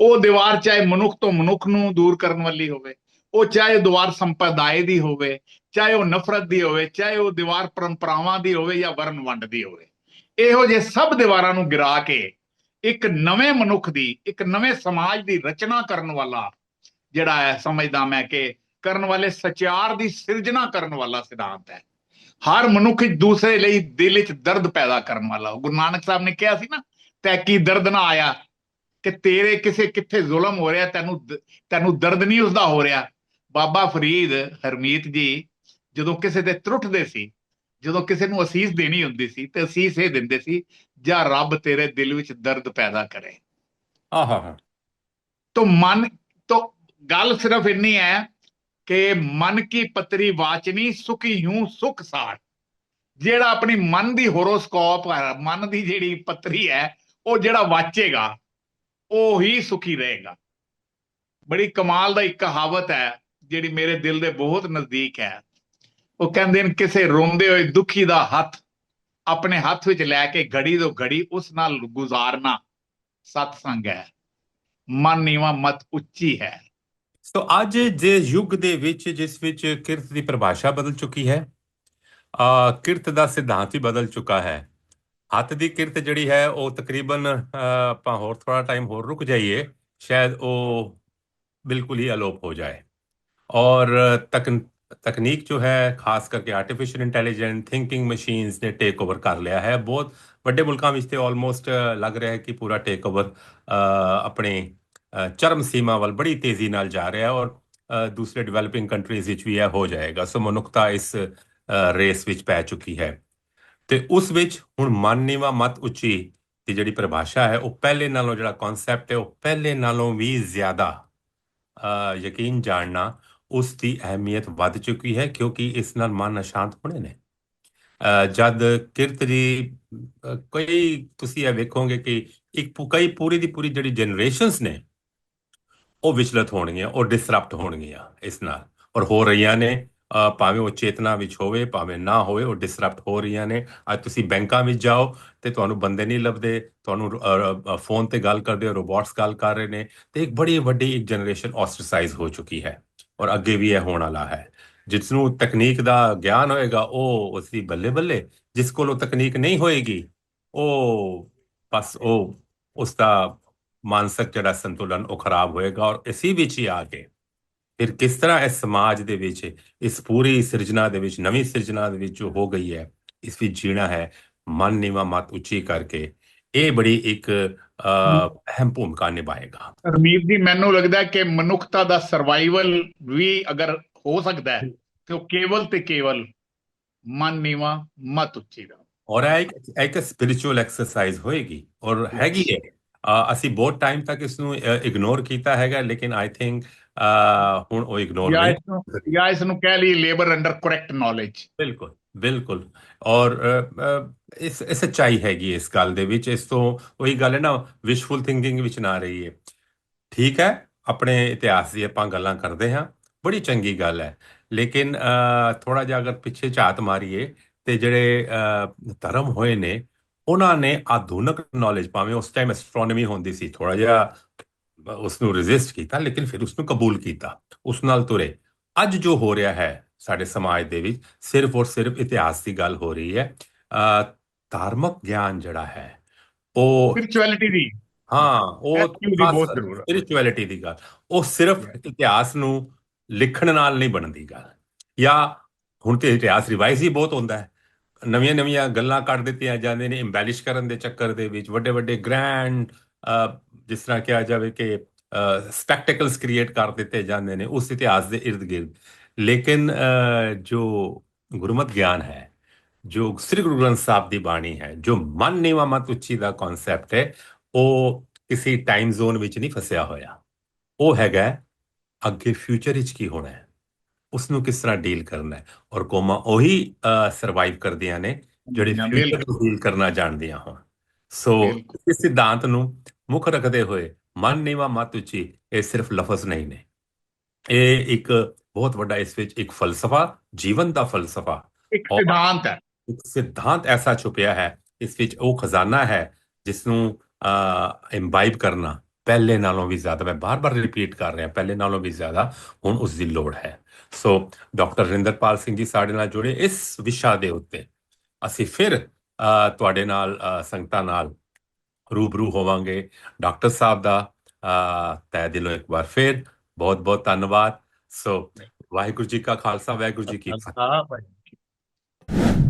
S2: ਉਹ ਦੀਵਾਰ ਚਾਹੇ ਮਨੁੱਖ ਤੋਂ ਮਨੁੱਖ ਨੂੰ ਦੂਰ ਕਰਨ ਵਾਲੀ ਹੋਵੇ, ਉਹ ਚਾਹੇ ਦੀਵਾਰ ਸੰਪਰਦਾਇ ਦੀ ਹੋਵੇ, ਚਾਹੇ ਉਹ ਨਫ਼ਰਤ ਦੀ ਹੋਵੇ, ਚਾਹੇ ਉਹ ਦੀਵਾਰ ਪਰੰਪਰਾਵਾਂ ਦੀ ਹੋਵੇ ਜਾਂ ਵਰਨ ਵੰਡ ਦੀ ਹੋਵੇ, ਇਹੋ ਜਿਹੇ ਸਭ ਦੀਵਾਰਾਂ ਨੂੰ ਗਿਰਾ ਕੇ ਇੱਕ ਨਵੇਂ ਮਨੁੱਖ ਦੀ, ਇੱਕ ਨਵੇਂ ਸਮਾਜ ਦੀ ਰਚਨਾ ਕਰਨ ਵਾਲਾ ਜਿਹੜਾ ਹੈ, ਸਮਝਦਾ ਮੈਂ ਕਿ ਕਰਨ ਵਾਲੇ ਸਚਿਆਰ ਦੀ ਸਿਰਜਣਾ ਕਰਨ ਵਾਲਾ ਸਿਧਾਂਤ ਹੈ। ਹਰ ਮਨੁੱਖ ਦੂਸਰੇ ਲਈ ਦਿਲ ਵਿੱਚ ਦਰਦ ਪੈਦਾ ਕਰਨ ਵਾਲਾ। ਗੁਰੂ ਨਾਨਕ ਸਾਹਿਬ ਨੇ ਕਿਹਾ ਸੀ ਨਾ, ਤੈ ਕੀ ਦਰਦ ਨਾ ਆਇਆ ਕਿ ਤੇਰੇ ਕਿਸੇ ਕਿੱਥੇ ਜ਼ੁਲਮ ਹੋ ਰਿਹਾ, ਤੈਨੂੰ ਤੈਨੂੰ ਦਰਦ ਨਹੀਂ ਉਸਦਾ ਹੋ ਰਿਹਾ। ਬਾਬਾ ਫਰੀਦ ਹਰਮੀਤ ਜੀ ਜਦੋਂ ਕਿਸੇ ਦੇ ਤਰੁੱਟਦੇ ਸੀ, ਜਦੋਂ ਕਿਸੇ ਨੂੰ ਅਸੀਸ ਦੇਣੀ ਹੁੰਦੀ ਸੀ, ਤੇ ਅਸੀਸ ਇਹ ਦਿੰਦੇ ਸੀ ਜਾਂ ਰੱਬ ਤੇਰੇ ਦਿਲ ਵਿੱਚ ਦਰਦ ਪੈਦਾ ਕਰੇ।
S1: ਆਹਾ
S2: ਤੋ ਮਨ ਤੋ ਗੱਲ ਸਿਰਫ ਇੰਨੀ ਹੈ ਕਿ ਮਨ ਕੀ ਪਤਰੀ ਵਾਚਨੀ ਸੁਖੀ ਹੂੰ ਸੁਖ ਸਾਰ। ਜਿਹੜਾ ਆਪਣੀ ਮਨ ਦੀ ਹੋਰੋਸਕੋਪ ਮਨ ਦੀ ਜਿਹੜੀ ਪਤਰੀ ਹੈ ਉਹ ਜਿਹੜਾ ਵਾਚੇਗਾ ਉਹ ਹੀ ਸੁਖੀ ਰਹੇਗਾ। ਬੜੀ ਕਮਾਲ ਦਾ ਇੱਕ ਕਹਾਵਤ ਹੈ ਜਿਹੜੀ ਮੇਰੇ ਦਿਲ ਦੇ ਬਹੁਤ ਨਜ਼ਦੀਕ ਹੈ। ਉਹ ਕਹਿੰਦੇ ਨੇ ਕਿਸੇ ਰੋਂਦੇ ਹੋਏ ਦੁਖੀ ਦਾ ਹੱਥ ਆਪਣੇ ਹੱਥ ਵਿੱਚ ਲੈ ਕੇ ਗੜੀ ਤੋਂ ਘੜੀ ਉਸ ਨਾਲ ਗੁਜ਼ਾਰਨਾ ਸਤਸੰਗ ਹੈ। ਮਨ ਨੀਵਾ ਮਤ ਉੱਚੀ ਹੈ।
S1: ਸੋ ਅੱਜ ਦੇ ਯੁੱਗ ਦੇ ਵਿੱਚ ਜਿਸ ਵਿੱਚ ਕਿਰਤ ਦੀ ਪਰਿਭਾਸ਼ਾ ਬਦਲ ਚੁੱਕੀ ਹੈ ਆ ਕਿਰਤ ਦਾ ਸਿਧਾਂਤ ਹੀ ਬਦਲ ਚੁੱਕਾ ਹੈ। ਹੱਥ ਦੀ ਕਿਰਤ ਜਿਹੜੀ ਹੈ, ਉਹ ਤਕਰੀਬਨ ਆਪਾਂ ਹੋਰ ਥੋੜਾ ਟਾਈਮ ਹੋਰ ਰੁਕ ਜਾਈਏ, ਸ਼ਾਇਦ ਉਹ ਬਿਲਕੁਲ ਹੀ ਅਲੋਪ ਹੋ ਜਾਏ। ਔਰ ਤਕ ਤਕਨੀਕ ਜੋ ਹੈ, ਖਾਸ ਕਰਕੇ ਆਰਟੀਫੀਸ਼ੀਅਲ ਇੰਟੈਲੀਜੈਂਟ ਥਿੰਕਿੰਗ ਮਸ਼ੀਨਸ ਨੇ ਟੇਕ ਓਵਰ ਕਰ ਲਿਆ ਹੈ। ਬਹੁਤ ਵੱਡੇ ਮੁਲਕਾਂ ਵਿੱਚ ਤੇ ਆਲਮੋਸਟ ਲੱਗ ਰਿਹਾ ਹੈ ਕਿ ਪੂਰਾ ਟੇਕ ਓਵਰ ਆਪਣੇ ਚਰਮ ਸੀਮਾ ਵੱਲ ਬੜੀ ਤੇਜ਼ੀ ਨਾਲ ਜਾ ਰਿਹਾ ਹੈ ਔਰ ਦੂਸਰੇ ਡਿਵੈਲਪਿੰਗ ਕੰਟਰੀਜ਼ ਵਿੱਚ ਵੀ ਇਹ ਹੋ ਜਾਏਗਾ। ਸੋ ਮਨੁੱਖਤਾ ਇਸ ਰੇਸ ਵਿੱਚ ਪੈ ਚੁੱਕੀ ਹੈ। ਤੇ ਉਸ ਵਿੱਚ ਹੁਣ ਮਨ ਮਤ ਉੱਚੀ ਦੀ ਜਿਹੜੀ ਪਰਿਭਾਸ਼ਾ ਹੈ, ਉਹ ਪਹਿਲੇ ਨਾਲੋਂ ਜਿਹੜਾ ਕਨਸੈਪਟ ਹੈ, ਉਹ ਪਹਿਲੇ ਨਾਲੋਂ ਵੀ ਜ਼ਿਆਦਾ ਯਕੀਨ ਜਾਣਨਾ ਉਸ ਦੀ ਅਹਿਮੀਅਤ ਵੱਧ ਚੁੱਕੀ ਹੈ ਕਿਉਂਕਿ ਇਸ ਨਾਲ ਮਨ ਅਸ਼ਾਂਤ ਹੋਣੇ ਨੇ। ਜਦ ਕਿਰਤ ਦੀ ਕਈ ਤੁਸੀਂ ਇਹ ਵੇਖੋਗੇ ਕਿ ਇੱਕ ਕਈ ਪੂਰੀ ਦੀ ਪੂਰੀ ਜਿਹੜੀ ਜਨਰੇਸ਼ਨਸ ਨੇ, ਉਹ ਵਿਚਲਤ ਹੋਣਗੀਆਂ, ਉਹ ਡਿਸਰਪਟ ਹੋਣਗੀਆਂ ਇਸ ਨਾਲ। ਔਰ ਹੋ ਰਹੀਆਂ ਨੇ ਭਾਵੇਂ ਉਹ ਚੇਤਨਾ ਵਿੱਚ ਹੋਵੇ, ਭਾਵੇਂ ਨਾ ਹੋਵੇ, ਉਹ ਡਿਸਰਪਟ ਹੋ ਰਹੀਆਂ ਨੇ। ਅੱਜ ਤੁਸੀਂ ਬੈਂਕਾਂ ਵਿੱਚ ਜਾਓ ਤੇ ਤੁਹਾਨੂੰ ਬੰਦੇ ਨਹੀਂ ਲੱਭਦੇ, ਤੁਹਾਨੂੰ ਫੋਨ ਤੇ ਗੱਲ ਕਰਦੇ ਹੋ ਰੋਬੋਟਸ ਗੱਲ ਕਰ ਰਹੇ ਨੇ, ਤੇ ਇੱਕ ਬੜੀ ਵੱਡੀ ਇੱਕ ਜਨਰੇਸ਼ਨ ਆਸਟ੍ਰਸਾਈਜ਼ ਹੋ ਚੁੱਕੀ ਹੈ। ਔਰ ਅੱਗੇ ਵੀ ਇਹ ਹੋਣ ਵਾਲਾ ਹੈ। ਜਿਸ ਨੂੰ ਤਕਨੀਕ ਦਾ ਗਿਆਨ ਹੋਏਗਾ, ਉਹ ਉਸ ਦੀ ਬੱਲੇ ਬੱਲੇ, ਜਿਸ ਕੋਲ ਉਹ ਤਕਨੀਕ ਨਹੀਂ ਹੋਏਗੀ, ਉਹ ਬਸ ਉਹ ਉਸ ਦਾ ਮਾਨਸਿਕ ਜਿਹੜਾ ਸੰਤੁਲਨ ਉਹ ਖਰਾਬ ਹੋਏਗਾ ਔਰ ਇਸੇ ਵਿੱਚ ਹੀ ਆ ਕੇ ਫਿਰ ਕਿਸ ਤਰ੍ਹਾਂ ਇਸ ਸਮਾਜ ਦੇ ਵਿੱਚ, ਇਸ ਪੂਰੀ ਸਿਰਜਣਾ ਦੇ ਵਿੱਚ, ਨਵੀਂ ਸਿਰਜਣਾ ਦੇ ਵਿੱਚ ਜੋ ਹੋ ਗਈ ਹੈ, ਇਸ ਵਿੱਚ ਜੀਣਾ ਹੈ, ਮਨ ਨੀਵਾ ਮਤ ਉੱਚੀ ਕਰਕੇ ਇਹ ਬੜੀ ਇੱਕ ਅਹਿਮ ਭੂਮਿਕਾ ਨਿਭਾਏਗਾ।
S2: ਰਮੀਤ ਜੀ ਮੈਨੂੰ ਲੱਗਦਾ ਕਿ ਮਨੁੱਖਤਾ ਦਾ ਸਰਵਾਈਵਲ ਵੀ ਅਗਰ ਹੋ ਸਕਦਾ ਹੈ ਤੇ ਉਹ ਕੇਵਲ ਤੇ ਕੇਵਲ ਮਨ ਨੀਵਾ ਮਤ ਉੱਚੀ ਦਾ।
S1: ਔਰ ਇੱਕ ਇੱਕ ਸਪਿਰਚੁਅਲ ਐਕਸਰਸਾਈਜ਼ ਹੋਏਗੀ ਔਰ ਹੈਗੀ ਹੈ। ਅਸੀਂ ਬਹੁਤ ਟਾਈਮ ਤੱਕ ਇਸ ਨੂੰ ਇਗਨੋਰ ਕੀਤਾ ਹੈਗਾ ਲੇਕਿਨ ਆਈ ਥਿੰਕ ਹੁਣ ਉਹ ਇਗਨੋਰ
S2: ਜਾਂ
S1: ਨਹੀਂ
S2: ਜਾਂ ਇਸ ਨੂੰ ਕਹਿ ਲਈ ਲੇਬਰ ਅੰਡਰ ਕਰੈਕਟ ਨੌਲੇਜ
S1: ਬਿਲਕੁਲ। ਬਿਲਕੁਲ। ਔਰ ਅ, ਅ, ਇਸ ਇਹ ਸੱਚਾਈ ਹੈਗੀ ਇਸ ਗੱਲ ਦੇ ਵਿੱਚ। ਇਸ ਤੋਂ ਉਹੀ ਗੱਲ ਹੈ ਨਾ ਵਿਸ਼ਫੁਲ ਥਿੰਕਿੰਗ ਵਿੱਚ ਨਾ ਰਹੀ ਹੈ ਠੀਕ ਹੈ ਆਪਣੇ ਇਤਿਹਾਸ ਦੀ ਆਪਾਂ ਗੱਲਾਂ ਕਰਦੇ ਹਾਂ। ਬੜੀ ਚੰਗੀ ਗੱਲ ਹੈ। ਲੇਕਿਨ ਥੋੜਾ ਜਿਹਾ ਅਗਰ ਪਿੱਛੇ ਝਾਤ ਮਾਰੀਏ ਤੇ ਜਿਹੜੇ ਅ, ਧਰਮ ਹੋਏ ਨੇ ਉਹਨਾਂ ਨੇ ਆਧੁਨਿਕ ਨੌਲੇਜ ਭਾਵੇਂ ਉਸ ਟਾਈਮ ਐਸਟ੍ਰੋਨੋਮੀ ਹੁੰਦੀ ਸੀ ਥੋੜਾ ਜਿਹਾ ਉਸ ਨੂੰ ਰੈਜ਼ਿਸਟ ਕੀਤਾ ਲੇਕਿਨ ਫਿਰ ਉਸ ਨੂੰ ਕਬੂਲ ਕੀਤਾ। ਉਸ ਨਾਲ ਤੁਰੇ। ਅੱਜ ਜੋ ਹੋ ਰਿਹਾ ਹੈ ਸਾਡੇ ਸਮਾਜ ਦੇ ਵਿੱਚ ਸਿਰਫ ਔਰ ਸਿਰਫ ਇਤਿਹਾਸ ਦੀ ਗੱਲ ਹੋ ਰਹੀ ਹੈ। ਅ, ਧਾਰਮਿਕ ਗਿਆਨ ਜਿਹੜਾ ਹੈ ਉਹ
S2: ਸਪਿਰਚੁਅਲਿਟੀ ਦੀ।
S1: ਹਾਂ ਉਹ। ਸਪਿਰਚੁਅਲਿਟੀ ਦੀ ਗੱਲ। ਉਹ ਸਿਰਫ ਇਤਿਹਾਸ ਨੂੰ ਲਿਖਣ ਨਾਲ ਨਹੀਂ ਬਣਦੀ ਗੱਲ। ਜਾਂ ਹੁਣ ਤੇ ਇਤਿਹਾਸ ਰਿਵਾਈਜ਼ ਹੀ ਬਹੁਤ ਹੁੰਦਾ ਹੈ। ਨਵੀਆਂ ਨਵੀਆਂ ਗੱਲਾਂ ਕੱਢ ਦਿੱਤੀਆਂ ਜਾਂਦੇ ਨੇ ਇੰਬੈਲਿਸ਼ ਕਰਨ ਦੇ ਚੱਕਰ ਦੇ ਵਿੱਚ ਵੱਡੇ ਵੱਡੇ ਗ੍ਰੈਂਡ ਜਿਸ ਤਰ੍ਹਾਂ ਕਿਹਾ ਜਾਵੇ ਕਿ ਸਪੈਕਟੈਕਲਸ ਕ੍ਰੀਏਟ ਕਰ ਦਿੱਤੇ ਜਾਂਦੇ ਨੇ ਉਸ ਇਤਿਹਾਸ ਦੇ ਇਰਦ ਗਿਰਦ ਲੇਕਿਨ ਜੋ ਗੁਰਮਤ ਗਿਆਨ ਹੈ ਜੋ ਸ੍ਰੀ ਗੁਰੂ ਗ੍ਰੰਥ ਸਾਹਿਬ ਦੀ ਬਾਣੀ ਹੈ ਜੋ ਮਨ ਨੀਵਾ ਮਤ ਉੱਚੀ ਦਾ ਕਨਸੈਪਟ ਹੈ ਉਹ ਕਿਸੇ ਟਾਈਮ ਜ਼ੋਨ ਵਿੱਚ ਨਹੀਂ ਫਸਿਆ ਹੋਇਆ ਉਹ ਹੈਗਾ ਅੱਗੇ ਫਿਊਚਰ ਵਿੱਚ ਕੀ ਹੋਣਾ ਹੈ ਉਸ ਨੂੰ ਕਿਸ ਤਰ੍ਹਾਂ ਡੀਲ ਕਰਨਾ ਹੈ ਔਰ ਕੋਮਾ ਉਹੀ ਸਰਵਾਈਵ ਕਰਦੀਆਂ ਨੇ ਜਿਹੜੇ। ਫਿਊਚਰ ਨੂੰ ਡੀਲ ਕਰਨਾ ਜਾਣਦੀਆਂ ਹੋਣ ਸੋ। ਇਸ ਸਿਧਾਂਤ ਨੂੰ ਮੁੱਖ ਰੱਖਦੇ ਹੋਏ ਮਨ ਨੀਵਾ ਮਤ ਉੱਚੀ ਇਹ ਸਿਰਫ ਲਫ਼ਜ਼ ਨਹੀਂ ਨੇ ਇਹ ਇੱਕ ਬਹੁਤ ਵੱਡਾ ਇਸ ਵਿੱਚ ਇੱਕ ਫਲਸਫਾ ਜੀਵਨ ਦਾ ਫਲਸਫਾ।
S2: ਇੱਕ ਸਿਧਾਂਤ ਹੈ।
S1: ਇੱਕ ਸਿਧਾਂਤ ਐਸਾ ਛੁਪਿਆ ਹੈ ਇਸ ਵਿੱਚ ਉਹ ਖਜ਼ਾਨਾ ਹੈ ਜਿਸ ਨੂੰ ਇੰਬਾਈਬ ਕਰਨਾ। ਪਹਿਲੇ ਨਾਲੋਂ ਵੀ ਜ਼ਿਆਦਾ ਮੈਂ ਬਾਰ-ਬਾਰ ਰਿਪੀਟ ਕਰ ਰਿਹਾ ਪਹਿਲੇ ਨਾਲੋਂ ਵੀ ਜ਼ਿਆਦਾ ਹੁਣ ਉਸ ਦੀ ਲੋੜ ਹੈ। ਸੋ ਡਾਕਟਰ ਰਿੰਦਰਪਾਲ ਸਿੰਘ ਜੀ ਸਾਡੇ ਨਾਲ ਜੁੜੇ ਇਸ ਵਿਸ਼ਾ ਦੇ ਉੱਤੇ। ਅਸੀਂ ਫਿਰ ਤੁਹਾਡੇ ਨਾਲ ਸੰਗਤਾਂ ਨਾਲ ਰੂਬਰੂ ਹੋਵਾਂਗੇ। ਡਾਕਟਰ ਸਾਹਿਬ ਦਾ ਤਹਿ ਦਿਲੋਂ ਇੱਕ ਵਾਰ ਫਿਰ ਬਹੁਤ ਬਹੁਤ ਧੰਨਵਾਦ ਸੋ ਵਾਹਿਗੁਰੂ ਜੀ ਕਾ ਖਾਲਸਾ ਵਾਹਿਗੁਰੂ ਜੀ ਕੀ ਫਤਿਹ